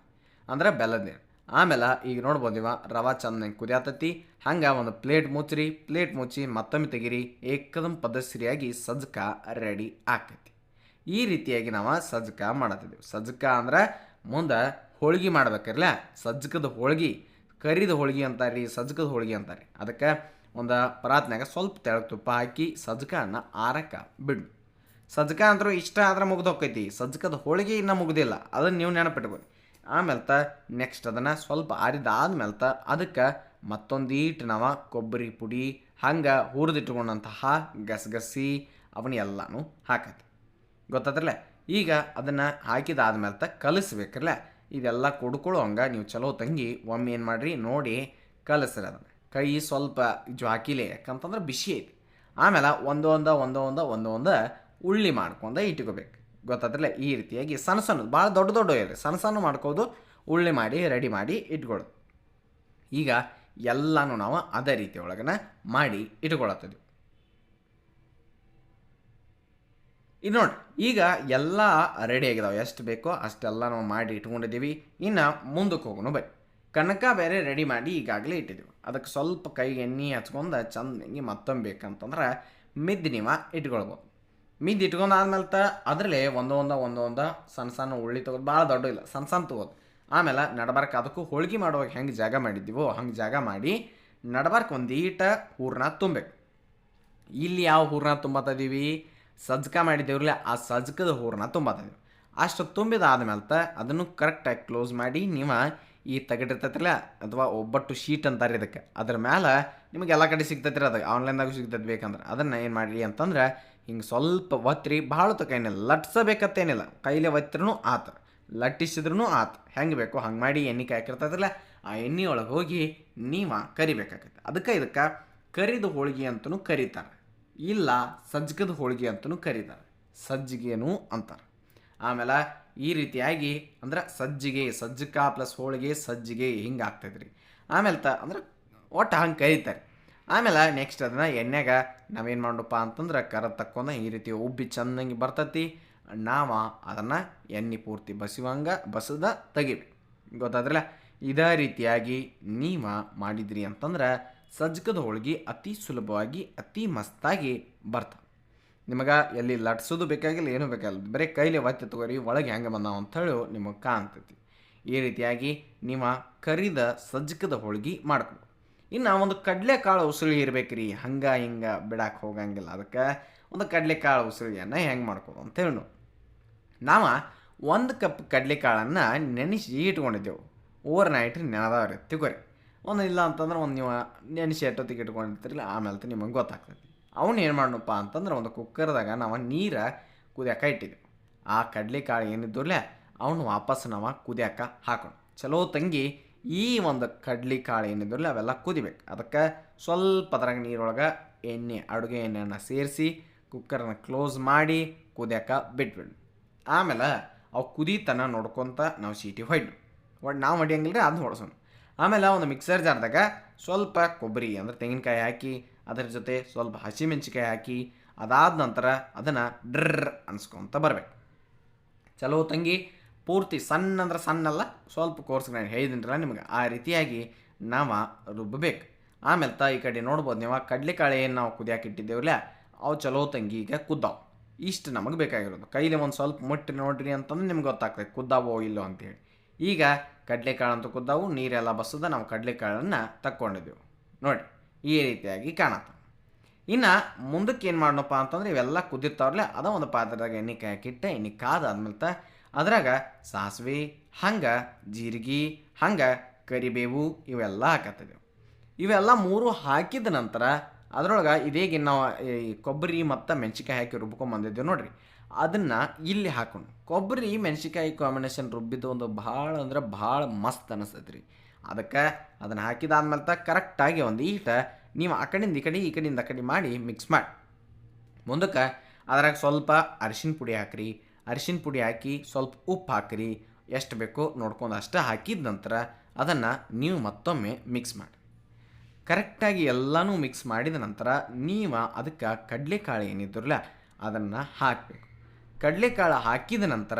Speaker 1: ಅಂದ್ರೆ ಬೆಲ್ಲದ ನೀರು. ಆಮೇಲೆ ಈಗ ನೋಡ್ಬೋದು ಇವ, ರವೆ ಚಂದಂಗೆ ಕುದಿಯತತಿ, ಹಂಗೆ ಒಂದು ಪ್ಲೇಟ್ ಮುಚ್ಚ್ರಿ ಪ್ಲೇಟ್ ಮುಚ್ಚಿ ಮತ್ತೊಮ್ಮೆ ತೆಗೀರಿ ಏಕದಮ್ ಪದ್ಧತಿಯಾಗಿ ಸಜ್ಕ ರೆಡಿ ಆಕೈತಿ. ಈ ರೀತಿಯಾಗಿ ನಾವು ಸಜ್ಕ ಮಾಡತ್ತಿದ್ದೀವಿ ಸಜ್ಕ ಅಂದ್ರೆ ಮುಂದೆ ಹೋಳ್ಗೆ ಮಾಡ್ಬೇಕಿರಲ್ಲ ಸಜ್ಕದ ಹೋಳ್ಗೆ ಕರಿದ ಹೋಳಿಗೆ ಅಂತಾರೆ ರೀ ಸಜ್ಕದ ಹೋಳಿಗೆ ಅಂತಾರೆ ಅದಕ್ಕೆ ಒಂದು ಪರಾತ್ನಾಗ ಸ್ವಲ್ಪ ತೆಳಗೆ ತುಪ್ಪ ಹಾಕಿ ಸಜ್ಕನ್ನ ಆರಕ್ಕೆ ಬಿಡು ಸಜ್ಕ ಅಂತರೂ ಇಷ್ಟ ಆದ್ರೆ ಮುಗ್ದು ಹೋಗ್ತೈತಿ ಸಜ್ಕದ ಹೋಳಿಗೆ ಇನ್ನೂ ಮುಗ್ದಿಲ್ಲ. ಅದನ್ನು ನೀವು ನೆನಪಿಟ್ಕೊಳ್ಳಿ ಆಮೇಲೆ ತ ನೆಕ್ಸ್ಟ್ ಅದನ್ನು ಸ್ವಲ್ಪ ಆರಿದಾದ್ಮೇಲೆ ತ ಅದಕ್ಕೆ ಮತ್ತೊಂದೀಟು ನಾವು ಕೊಬ್ಬರಿ ಪುಡಿ, ಹಂಗೆ ಹುರಿದಿಟ್ಕೊಂಡಂತಹ ಗಸಗಸಿ ಅವನ್ನೆಲ್ಲನೂ ಹಾಕತ್ತೆ ಗೊತ್ತಾದ್ರಲ್ಲ ಈಗ ಅದನ್ನು ಹಾಕಿದಾದ್ಮೇಲೆ ತ ಕಲಿಸ್ಬೇಕಲ್ಲ ಇದೆಲ್ಲ ಕುಡ್ಕೊಳ್ಳೋ ಹಂಗೆ ನೀವು ಚಲೋ ತಂಗಿ, ಒಮ್ಮೆ ಏನು ಮಾಡಿರಿ, ನೋಡಿ ಕಲಿಸ್ರಿ ಅದನ್ನು. ಕೈ ಸ್ವಲ್ಪ ಜ್ವಾಕಿಲೆ ಯಾಕಂತಂದ್ರೆ ಬಿಸಿ ಐತಿ. ಆಮೇಲೆ ಒಂದು ಒಂದೊಂದ ಒಂದು ಒಂದ ಒಂದು ಒಂದ ಉಳ್ಳಿ ಮಾಡ್ಕೊಂಡ ಇಟ್ಕೋಬೇಕು. ಗೊತ್ತಾದ್ರಲ್ಲ ಈ ರೀತಿಯಾಗಿ ಸಣ್ಣ ಸಣ್ಣ ಭಾಳ ದೊಡ್ಡ ದೊಡ್ಡ ಇರಲಿ ಸಣ್ಣ ಸಣ್ಣ ಮಾಡ್ಕೋದು, ಉಳ್ಳಿ ಮಾಡಿ, ರೆಡಿ ಮಾಡಿ ಇಟ್ಕೊಳ್ಳೋದು. ಈಗ ಎಲ್ಲನೂ ನಾವು ಅದೇ ರೀತಿಯೊಳಗನ ಮಾಡಿ ಇಟ್ಕೊಳತ್ತಿದ್ವಿ. ಇದು ನೋಡಿ, ಈಗ ಎಲ್ಲ ರೆಡಿ ಆಗಿದಾವೆ. ಎಷ್ಟು ಬೇಕೋ ಅಷ್ಟೆಲ್ಲ ನಾವು ಮಾಡಿ ಇಟ್ಕೊಂಡಿದ್ದೀವಿ. ಇನ್ನು ಮುಂದಕ್ಕೆ ಹೋಗೋಣ ಬೈ ಕನಕ ಬೇರೆ ರೆಡಿ ಮಾಡಿ ಈಗಾಗಲೇ ಇಟ್ಟಿದ್ದೀವಿ ಅದಕ್ಕೆ ಸ್ವಲ್ಪ ಕೈಗೆ ಎಣ್ಣೆ ಹಚ್ಕೊಂಡು ಚಂದಂಗಿ ಮತ್ತೊಮ್ಮೆ ಬೇಕಂತಂದ್ರೆ ಮಿದ್ದು ನೀವು ಇಟ್ಕೊಳ್ಬೋದು. ಮಿದ್ದು ಇಟ್ಕೊಂಡಾದ್ಮೇಲೆ ತ ಅದರಲ್ಲಿ ಒಂದೊಂದ ಒಂದ ಒಂದು ಒಂದ ಸಣ್ಣ ಸಣ್ಣ ಉಳ್ಳಿ ತೊಗೊಂಡು ಭಾಳ ದೊಡ್ಡ ಇಲ್ಲ, ಸಣ್ಣ ಸಣ್ಣ ತೊಗೋದು. ಆಮೇಲೆ ನಡಬಾರ್ಕ ಅದಕ್ಕೂ ಹೋಳ್ಗೆ ಮಾಡುವಾಗ ಹೆಂಗೆ ಜಾಗ ಮಾಡಿದ್ದೀವೋ ಹಂಗೆ ಜಾಗ ಮಾಡಿ ನಡಬಾರ್ಕ ಒಂದು ಈಟ ತುಂಬಬೇಕು. ಇಲ್ಲಿ ಯಾವ ಹೂರ್ಣ ತುಂಬತ್ತದೀವಿ ಸಜ್ಕ ಮಾಡಿದ್ದೇವ್ರಲ್ಲ, ಆ ಸಜ್ಕದ ಹೂರನ್ನ ತುಂಬತ್ತದೀವಿ ಅಷ್ಟು ತುಂಬಿದಾದ್ಮೇಲೆ ತ ಅದನ್ನು ಕರೆಕ್ಟಾಗಿ ಕ್ಲೋಸ್ ಮಾಡಿ ನೀವು ಈ ತಗಡಿರ್ತೈತ್ರಲ್ಲ ಅಥವಾ ಒಬ್ಬಟ್ಟು ಶೀಟ್ ಅಂತಾರೆ ಇದಕ್ಕೆ. ಅದ್ರ ಮೇಲೆ ನಿಮಗೆ ಎಲ್ಲ ಕಡೆ ಸಿಗ್ತೈತ್ರಿ ಅದು ಆನ್ಲೈನ್ದಾಗ ಸಿಗ್ತೈತೆ ಬೇಕಂದ್ರೆ. ಅದನ್ನು ಏನು ಮಾಡಿರಿ ಅಂತಂದ್ರೆ, ಹಿಂಗೆ ಸ್ವಲ್ಪ ಒತ್ತಿರಿ ಭಾಳ ತಕೈನಿಲ್ಲ ಲಟ್ಸಬೇಕತ್ತೇನಿಲ್ಲ. ಕೈಲೇ ಒತ್ತಿರೂ ಆತ ಲಟ್ಟಿಸಿದ್ರೂ ಆತ. ಹೆಂಗೆ ಬೇಕು ಹಂಗೆ ಮಾಡಿ ಎಣ್ಣೆ ಕಾಯ್ಕಿರ್ತೈತಿಲ್ಲ ಆ ಎಣ್ಣೆ ಒಳಗೆ ಹೋಗಿ ನೀವು ಕರಿಬೇಕಾಗತ್ತೆ. ಅದಕ್ಕೆ ಇದಕ್ಕೆ ಕರಿದ ಹೋಳಿಗೆ ಅಂತಲೂ ಕರೀತಾರೆ. ಇಲ್ಲ ಸಜ್ಜಕದ ಹೋಳಿಗೆ ಅಂತಲೂ ಕರೀತಾರೆ. ಸಜ್ಜಿಗೆನೂ ಅಂತಾರೆ. ಆಮೇಲೆ ಈ ರೀತಿಯಾಗಿ ಅಂದ್ರೆ ಸಜ್ಜಿಗೆ, ಸಜ್ಜಕ ಪ್ಲಸ್ ಹೋಳಿಗೆ, ಸಜ್ಜಿಗೆ ಹಿಂಗೆ ಆಗ್ತೈತ್ರಿ. ಆಮೇಲೆ ತ ಅಂದ್ರೆ ಒಟ್ಟು ಹಂಗೆ ಕರೀತಾರೆ. ಆಮೇಲೆ ನೆಕ್ಸ್ಟ್ ಅದನ್ನು ಎಣ್ಣೆಗ ನಾವೇನು ಮಾಡಪ್ಪ ಅಂತಂದ್ರೆ ಕರ ತಕ್ಕೊಂಡ ಈ ರೀತಿ ಉಬ್ಬಿ ಚೆಂದಂಗೆ ಬರ್ತೈತಿ. ನಾವು ಅದನ್ನು ಎಣ್ಣೆ ಪೂರ್ತಿ ಬಸಿವಂಗ, ಬಸದ ತೆಗಿಬೇಕು. ಗೊತ್ತಾದ್ರಲ್ಲ? ಇದೇ ರೀತಿಯಾಗಿ ನೀವು ಮಾಡಿದ್ರಿ ಅಂತಂದ್ರೆ ಸಜ್ಜಕದ ಹೋಳಿಗೆ ಅತಿ ಸುಲಭವಾಗಿ, ಅತಿ ಮಸ್ತಾಗಿ ಬರ್ತವೆ. ನಿಮಗೆ ಎಲ್ಲಿ ಲಟ್ಸೋದು ಬೇಕಾಗಿಲ್ಲ, ಏನೂ ಬೇಕಾಗಿಲ್ಲ. ಬರೀ ಕೈಲಿ ಒತ್ತಿ ತಗೋರಿ, ಒಳಗೆ ಹೆಂಗೆ ಬಂದಾವ ಅಂಥೇಳಿ ನಿಮಗೆ ಕಾಣ್ತೈತಿ. ಈ ರೀತಿಯಾಗಿ ನಿಮ್ಮ ಕರಿದ ಸಜ್ಜಕದ ಹೋಳಿಗೆ ಮಾಡ್ಕೊ ಇನ್ನು ಒಂದು ಕಡಲೆಕಾಳು ಉಸುಳಿ ರೀ ಹಂಗೆ ಹಿಂಗೆ ಬಿಡಕ್ಕೆ ಹೋಗಂಗಿಲ್ಲ. ಅದಕ್ಕೆ ಒಂದು ಕಡಲೆಕಾಳು ಉಸುಳಿಯನ್ನು ಹೆಂಗೆ ಮಾಡ್ಕೋದು ಅಂತೇಳಿ ನಾವು ಒಂದು ಕಪ್ ಕಡಲೆಕಾಳನ್ನು ನೆನೆಸಿ ಇಟ್ಕೊಂಡಿದ್ದೆವು. Over night ನೆನೆದವ್ರಿ, ತಿಗೋರಿ. ಒಂದು ಇಲ್ಲ ಅಂತಂದ್ರೆ ಒಂದು ನೀವು ನೆನೆಸಿ ಎಟ್ಟೊತ್ತಿಗೆ ಇಟ್ಕೊಂಡಿರ್ತಿರಲಿಲ್ಲ ಆಮೇಲೆ ನಿಮಗೆ ಗೊತ್ತಾಗ್ತೈತಿ. ಅವನು ಏನು ಮಾಡಣಪ್ಪ ಅಂತಂದ್ರೆ ಒಂದು ಕುಕ್ಕರ್ದಾಗ ನಾವು ನೀರು ಕುದಿಯಾಕ ಇಟ್ಟಿದ್ವಿ. ಆ ಕಡಲೆಕಾಳು ಏನಿದ್ದರಲ್ಲೇ ಅವನು ವಾಪಸ್ ನಾವು ಕುದಿಯಾಕ ಹಾಕೋಣ ಚಲೋ ತಂಗಿ ಈ ಒಂದು ಕಡ್ಲಿಕಾಳು ಏನಿದ್ರಲ್ಲ ಅವೆಲ್ಲ ಕುದಿಬೇಕು. ಅದಕ್ಕೆ ಸ್ವಲ್ಪ ಅದ್ರಾಗ ನೀರೊಳಗೆ ಎಣ್ಣೆ, ಅಡುಗೆ ಎಣ್ಣೆಯನ್ನು ಸೇರಿಸಿ ಕುಕ್ಕರ್ನ ಕ್ಲೋಸ್ ಮಾಡಿ ಕುದಿಯಾಕ ಬಿಟ್ಬಿಡು ಆಮೇಲೆ ಅವು ಕುದೀತನ ನೋಡ್ಕೊತ ನಾವು ಸೀಟಿ ಹೊಯ್ಡು ಒಟ್ಟು ನಾವು ಹೊಡಿಯಂಗಿಲ್ಲ ಅದನ್ನ ಹೊಡ್ಸೋಣ ಆಮೇಲೆ ಒಂದು ಮಿಕ್ಸರ್ ಜಾರ್ದಾಗ ಸ್ವಲ್ಪ ಕೊಬ್ಬರಿ ಅಂದ್ರೆ ತೆಂಗಿನಕಾಯಿ ಹಾಕಿ, ಅದರ ಜೊತೆ ಸ್ವಲ್ಪ ಹಸಿಮೆಣ್ಸಿಕಾಯಿ ಹಾಕಿ, ಅದಾದ ನಂತರ ಅದನ್ನು ಡ್ರರ್ ಅನ್ಸ್ಕೊತ ಬರಬೇಕು. ಚಲೋ ತಂಗಿ, ಪೂರ್ತಿ ಸಣ್ಣ ಅಂದ್ರೆ ಸಣ್ಣಲ್ಲ ಸ್ವಲ್ಪ ಕೋರ್ಸ್ ನಾನು ಹೇಳಿದ್ದೀನಲ್ಲ ನಿಮಗೆ, ಆ ರೀತಿಯಾಗಿ ನಾವು ರುಬ್ಬಬೇಕು. ಆಮೇಲೆ ತ ಈ ಕಡೆ ನೋಡ್ಬೋದು ನೀವು ಕಡಲೆಕಾಳು ಏನು ನಾವು ಕುದಿಯಾಕೆ ಇಟ್ಟಿದ್ದೇವಲ್ಲ ಅವು ಚಲೋ ತಂಗಿ ಈಗ ಕುದ್ದಾವು. ಇಷ್ಟು ನಮಗೆ ಬೇಕಾಗಿರೋದು. ಕೈಲಿ ಒಂದು ಸ್ವಲ್ಪ ಮುಟ್ಟಿ ನೋಡ್ರಿ ಅಂತಂದ್ರೆ ನಿಮ್ಗೆ ಗೊತ್ತಾಗ್ತದೆ ಕುದ್ದಾವೋ ಇಲ್ಲೋ ಅಂತೇಳಿ. ಈಗ ಕಡಲೆಕಾಳು ಅಂತ ಕುದ್ದಾವು, ನೀರೆಲ್ಲ ಬಸದ ನಾವು ಕಡಲೆಕಾಳನ್ನು ತಕ್ಕೊಂಡಿದ್ದೆವು ನೋಡಿ, ಈ ರೀತಿಯಾಗಿ ಕಾಣತ್ತ. ಇನ್ನು ಮುಂದಕ್ಕೆ ಏನು ಮಾಡೋಣಪ್ಪ ಅಂತಂದ್ರೆ ಇವೆಲ್ಲ ಕುದಿರ್ತಾವ್ರಲ್ಲ, ಅದ ಒಂದು ಪಾತ್ರದಾಗ ಎಣ್ಣೆ ಕಾಯಕ್ಕಿಟ್ಟೆ ಎಣ್ಣೆ ಕಾದಾದ್ಮೇಲೆ ತ ಅದ್ರಾಗ ಸಾಸಿವೆ, ಹಂಗೆ ಜೀರಿಗೆ, ಹಂಗೆ ಕರಿಬೇವು ಇವೆಲ್ಲ ಹಾಕತ್ತಿದ್ದೆವು. ಇವೆಲ್ಲ ಮೂರು ಹಾಕಿದ ನಂತರ ಅದರೊಳಗೆ ಇದೇಗೆ ನಾವು ಈ ಕೊಬ್ಬರಿ ಮತ್ತು ಮೆಣಸಿಕಾಯಿ ಹಾಕಿ ರುಬ್ಕೊಂಬಂದಿದ್ದೆವು ನೋಡ್ರಿ. ಅದನ್ನು ಇಲ್ಲಿ ಹಾಕೊಂಡು ಕೊಬ್ಬರಿ ಮೆಣಸಿಕಾಯಿ ಕಾಂಬಿನೇಷನ್ ರುಬ್ಬಿದ್ದು ಒಂದು ಭಾಳ ಅಂದ್ರೆ ಭಾಳ ಮಸ್ತ್ ಅನಿಸ್ತೈತೆ ರೀ ಅದಕ್ಕೆ ಅದನ್ನು ಹಾಕಿದಾದ್ಮೇಲೆ ತ ಕರೆಕ್ಟಾಗಿ ಒಂದು ಈಟ ನೀವು ಆ ಕಡೆಯಿಂದ ಈ ಕಡೆ, ಈ ಕಡೆಯಿಂದ ಆ ಕಡೆ ಮಾಡಿ ಮಿಕ್ಸ್ ಮಾಡಿ. ಮುಂದಕ್ಕೆ ಅದ್ರಾಗ ಸ್ವಲ್ಪ ಅರಿಶಿನ ಪುಡಿ ಹಾಕ್ರಿ. ಅರಿಶಿನ ಪುಡಿ ಹಾಕಿ ಸ್ವಲ್ಪ ಉಪ್ಪು ಹಾಕ್ರಿ. ಎಷ್ಟು ಬೇಕೋ ನೋಡ್ಕೊಂಡು ಅಷ್ಟೇ ಹಾಕಿದ ನಂತರ ಅದನ್ನು ನೀವು ಮತ್ತೊಮ್ಮೆ ಮಿಕ್ಸ್ ಮಾಡಿ. ಕರೆಕ್ಟಾಗಿ ಎಲ್ಲನೂ ಮಿಕ್ಸ್ ಮಾಡಿದ ನಂತರ ನೀವು ಅದಕ್ಕೆ ಕಡಲೆಕಾಳು ಏನಿದ್ರಲ್ಲ ಅದನ್ನು ಹಾಕಬೇಕು. ಕಡಲೆಕಾಳು ಹಾಕಿದ ನಂತರ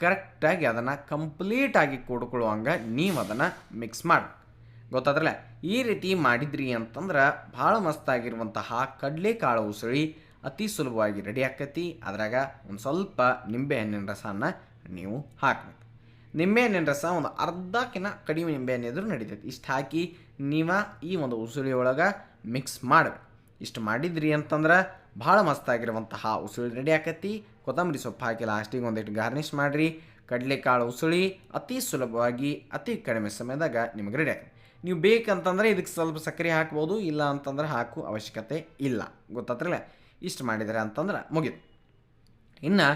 Speaker 1: ಕರೆಕ್ಟಾಗಿ ಅದನ್ನು ಕಂಪ್ಲೀಟಾಗಿ ಕೂಡ್ಕೊಳ್ಳುವಂಗೆ ನೀವು ಅದನ್ನು ಮಿಕ್ಸ್ ಮಾಡಿ. ಗೊತ್ತಾದ್ರಲ್ಲ? ಈ ರೀತಿ ಮಾಡಿದ್ರಿ ಅಂತಂದ್ರೆ ಭಾಳ ಮಸ್ತಾಗಿರುವಂತಹ ಕಡಲೆಕಾಳು ಉಸಳಿ ಅತಿ ಸುಲಭವಾಗಿ ರೆಡಿ ಆಕೈತಿ. ಅದ್ರಾಗ ಒಂದು ಸ್ವಲ್ಪ ನಿಂಬೆಹಣ್ಣಿನ ರಸನ ನೀವು ಹಾಕಬೇಕು. ನಿಂಬೆಹಣ್ಣಿನ ರಸ ಒಂದು ಅರ್ಧಕ್ಕಿಂತ ಕಡಿಮೆ ನಿಂಬೆಹಣ್ಣು ಇದ್ರೂ ನಡೀತೈತಿ. ಇಷ್ಟು ಹಾಕಿ ನೀವು ಈ ಒಂದು ಉಸುಳಿ ಒಳಗೆ ಮಿಕ್ಸ್ ಮಾಡಬೇಕು. ಇಷ್ಟು ಮಾಡಿದ್ರಿ ಅಂತಂದ್ರೆ ಭಾಳ ಮಸ್ತಾಗಿರುವಂತಹ ಉಸುಳಿ ರೆಡಿ ಆಕತಿ. ಕೊತ್ತಂಬರಿ ಸೊಪ್ಪು ಹಾಕಿ ಲಾಸ್ಟಿಗೆ ಒಂದಿಟ್ಟು ಗಾರ್ನಿಷ್ ಮಾಡಿರಿ. ಕಡಲೆಕಾಳು ಉಸುಳಿ ಅತಿ ಸುಲಭವಾಗಿ, ಅತಿ ಕಡಿಮೆ ಸಮಯದಾಗ ನಿಮಗೆ ರೆಡಿ ಆಗ್ತದೆ ನೀವು ಬೇಕಂತಂದರೆ ಇದಕ್ಕೆ ಸ್ವಲ್ಪ ಸಕ್ಕರೆ ಹಾಕ್ಬೋದು, ಇಲ್ಲ ಅಂತಂದ್ರೆ ಹಾಕೋ ಅವಶ್ಯಕತೆ ಇಲ್ಲ. ಗೊತ್ತಾತ್ರಲ್ಲ ಇಷ್ಟು ಮಾಡಿದರೆ ಅಂತಂದ್ರೆ ಮುಗಿದು ಇನ್ನು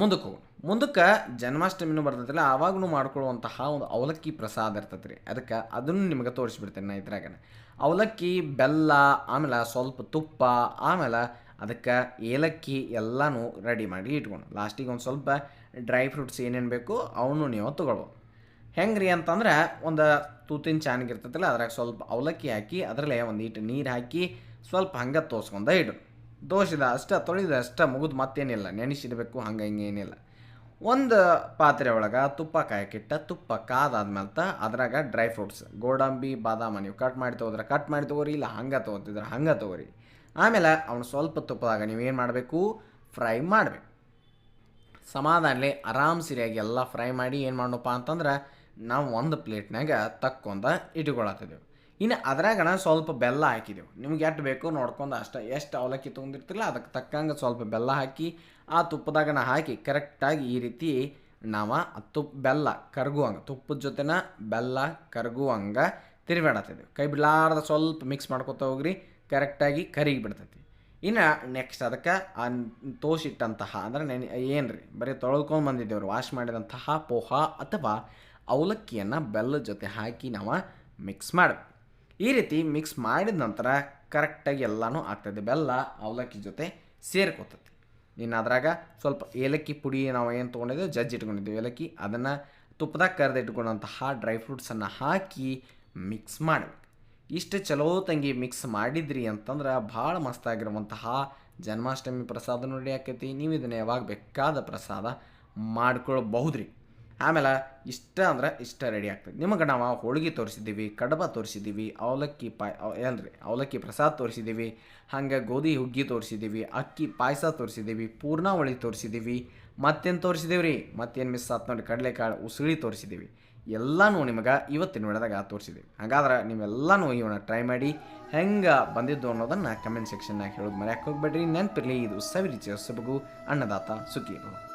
Speaker 1: ಮುಂದಕ್ಕೆ ಹೋಗೋಣ. ಮುಂದಕ್ಕೆ ಜನ್ಮಾಷ್ಟಮಿನೂ ಬರ್ತೈತಿಲ್ಲ ಆವಾಗೂ ಮಾಡ್ಕೊಳ್ಳುವಂತಹ ಒಂದು ಅವಲಕ್ಕಿ ಪ್ರಸಾದ ಇರ್ತೈತೆ ರೀ ಅದಕ್ಕೆ ಅದನ್ನು ನಿಮಗೆ ತೋರಿಸ್ಬಿಡ್ತೇನೆ ನಾ ಇದ್ರಾಗ ಅವಲಕ್ಕಿ, ಬೆಲ್ಲ, ಆಮೇಲೆ ಸ್ವಲ್ಪ ತುಪ್ಪ, ಆಮೇಲೆ ಅದಕ್ಕೆ ಏಲಕ್ಕಿ ಎಲ್ಲನೂ ರೆಡಿ ಮಾಡಿ ಇಟ್ಕೊಂಡು. ಲಾಸ್ಟಿಗೆ ಒಂದು ಸ್ವಲ್ಪ ಡ್ರೈ ಫ್ರೂಟ್ಸ್ ಏನೇನು ಬೇಕು ಅವನು ನೀವು ತೊಗೊಳ್ಬೋದು. ಹೆಂಗೆ ರೀ ಅಂತಂದ್ರೆ ಒಂದು ತೂತಿನ ಚಾನಿಗೆ ಇರ್ತೈತಲ್ಲ, ಅದ್ರಾಗ ಸ್ವಲ್ಪ ಅವಲಕ್ಕಿ ಹಾಕಿ, ಅದರಲ್ಲೇ ಒಂದು ಇಟ್ಟು ನೀರು ಹಾಕಿ ಸ್ವಲ್ಪ ಹಂಗೆ ತೋರ್ಸ್ಕೊಂಡ ಇಡು. ದೋಷದ ಅಷ್ಟೇ, ತೊಳೆದ ಅಷ್ಟೇ ಮುಗಿದು ಮತ್ತೇನಿಲ್ಲ. ನೆನೆಸಿಡಬೇಕು, ಹಂಗೆ ಹಿಂಗೆ ಏನಿಲ್ಲ. ಒಂದು ಪಾತ್ರೆ ಒಳಗೆ ತುಪ್ಪ ಕಾಯಕ್ಕಿಟ್ಟ, ತುಪ್ಪ ಕಾದಾದ್ಮೇಲೆ ಅದ್ರಾಗ ಡ್ರೈ ಫ್ರೂಟ್ಸ್ ಗೋಡಂಬಿ, ಬಾದಾಮಿ ನೀವು ಕಟ್ ಮಾಡಿ ತೊಗೋದ್ರೆ ಕಟ್ ಮಾಡಿ ತೊಗೋರಿ, ಇಲ್ಲ ಹಂಗೆ ತೊಗೋತಿದ್ರೆ ಹಂಗೆ ತೊಗೋರಿ. ಆಮೇಲೆ ಅವನು ಸ್ವಲ್ಪ ತುಪ್ಪದಾಗ ನೀವೇನು ಮಾಡಬೇಕು? ಫ್ರೈ ಮಾಡಬೇಕು. ಸಮಾಧಾನಲೆ, ಆರಾಮ್ ಸರಿಯಾಗಿ ಎಲ್ಲ ಫ್ರೈ ಮಾಡಿ ಏನು ಮಾಡೋಣಪ್ಪ ಅಂತಂದ್ರೆ, ನಾವು ಒಂದು ಪ್ಲೇಟ್ನಾಗ ತಕ್ಕೊಂದ ಇಟ್ಕೊಳತ್ತಿದ್ದೆವು. ಇನ್ನು ಅದ್ರಾಗಣ ಸ್ವಲ್ಪ ಬೆಲ್ಲ ಹಾಕಿದೆವು ನಿಮ್ಗೆ ಎಷ್ಟು ಬೇಕೋ ನೋಡ್ಕೊಂಡು ಅಷ್ಟ ಎಷ್ಟು ಅವಲಕ್ಕಿ ತೊಗೊಂಡಿರ್ತಿಲ್ಲ ಅದಕ್ಕೆ ತಕ್ಕಂಗೆ ಸ್ವಲ್ಪ ಬೆಲ್ಲ ಹಾಕಿ, ಆ ತುಪ್ಪದಾಗನ ಹಾಕಿ ಕರೆಕ್ಟಾಗಿ ಈ ರೀತಿ ನಾವು ತುಪ್ಪ ಬೆಲ್ಲ ಕರ್ಗುವಂಗೆ, ತುಪ್ಪದ ಜೊತೆನ ಬೆಲ್ಲ ಕರ್ಗುವಂಗೆ ತಿರುಗಾಡತ್ತಿದ್ದೆವು. ಕೈ ಬಿಡಲಾರ್ದ ಸ್ವಲ್ಪ ಮಿಕ್ಸ್ ಮಾಡ್ಕೊತ ಹೋಗ್ರಿ. ಕರೆಕ್ಟಾಗಿ ಕರಿಗೆ ಬಿಡ್ತೈತಿ ಇನ್ನು ನೆಕ್ಸ್ಟ್ ಅದಕ್ಕೆ ಆ ತೋಸಿಟ್ಟಂತಹ ಅಂದ್ರೆ ನೆನೆ ಏನು ರೀ ಬರೀ ತೊಳ್ಕೊಂಡು ಬಂದಿದ್ದೇವ್ರಿ ವಾಶ್ ಮಾಡಿದಂತಹ ಪೋಹ ಅಥವಾ ಅವಲಕ್ಕಿಯನ್ನು ಬೆಲ್ಲದ ಜೊತೆ ಹಾಕಿ ನಾವು ಮಿಕ್ಸ್ ಮಾಡಬೇಕು. ಈ ರೀತಿ ಮಿಕ್ಸ್ ಮಾಡಿದ ನಂತರ ಕರೆಕ್ಟಾಗಿ ಎಲ್ಲನೂ ಆಗ್ತದೆ ಬೆಲ್ಲ, ಅವಲಕ್ಕಿ ಜೊತೆ ಸೇರ್ಕೋತೈತಿ. ಇನ್ನು ಅದ್ರಾಗ ಸ್ವಲ್ಪ ಏಲಕ್ಕಿ ಪುಡಿ ನಾವು ಏನು ತೊಗೊಂಡಿದ್ದೇವೆ, ಜಜ್ಜಿ ಇಟ್ಕೊಂಡಿದ್ದೇವೆ. ಏಲಕ್ಕಿ ಅದನ್ನು ತುಪ್ಪದಾಗ ಕರೆದಿಟ್ಕೊಂಡಂತಹ ಡ್ರೈ ಫ್ರೂಟ್ಸನ್ನು ಹಾಕಿ ಮಿಕ್ಸ್ ಮಾಡಬೇಕು. ಇಷ್ಟು ಚಲೋ ತಂಗಿ ಮಿಕ್ಸ್ ಮಾಡಿದ್ರಿ ಅಂತಂದ್ರೆ ಭಾಳ ಮಸ್ತಾಗಿರುವಂತಹ ಜನ್ಮಾಷ್ಟಮಿ ಪ್ರಸಾದ ನೋಡಿ ಆಕೈತಿ. ನೀವು ಇದನ್ನು ಯಾವಾಗ ಬೇಕಾದ ಪ್ರಸಾದ ಮಾಡ್ಕೊಳ್ಬಹುದ್ರಿ. ಆಮೇಲೆ ಇಷ್ಟ ಅಂದ್ರೆ ಇಷ್ಟ ರೆಡಿ ಆಗ್ತದೆ ನಿಮಗೆ ನಾವು ಹೋಳಿಗೆ ತೋರಿಸಿದ್ದೀವಿ, ಕಡಬ ತೋರಿಸಿದ್ದೀವಿ, ಅವಲಕ್ಕಿ ಪಾಯ್ ಏನ್ರಿ, ಅವಲಕ್ಕಿ ಪ್ರಸಾದ ತೋರಿಸಿದ್ದೀವಿ, ಹಂಗೆ ಗೋಧಿ, ಹುಗ್ಗಿ ತೋರಿಸಿದ್ದೀವಿ, ಅಕ್ಕಿ, ಪಾಯಸ ತೋರಿಸಿದ್ದೀವಿ, ಪೂರ್ಣಾವಳಿ ತೋರಿಸಿದ್ದೀವಿ, ಮತ್ತೇನು ತೋರಿಸಿದ್ದೀವಿ ರೀ ಮತ್ತೇನು ಮಿಸ್ ಆತ್ ನೋಡಿ ಕಡಲೆಕಾಳು, ಉಸುಳಿ ತೋರಿಸಿದ್ದೀವಿ. ಎಲ್ಲನೂ ನಿಮಗೆ ಇವತ್ತಿನ ವಿಡಿಯೋದಾಗ ತೋರಿಸಿದ್ದೀವಿ ಹಾಗಾದ್ರೆ ನೀವೆಲ್ಲನೂ ಇವನ್ನ ಟ್ರೈ ಮಾಡಿ ಹೆಂಗೆ ಬಂದಿದ್ದು ಅನ್ನೋದನ್ನು ಕಮೆಂಟ್ ಸೆಕ್ಷನ್ನಾಗ ಹೇಳೋದು ಮರೆಯಾಕೆ ಹೋಗ್ಬೇಡ್ರಿ. ನೆನಪಿರಲಿ, ಇದು ಸವಿರಿಚೆ ಸೊಬಗು ಅನ್ನದಾತ ಸುಖಿ ಇರೋದು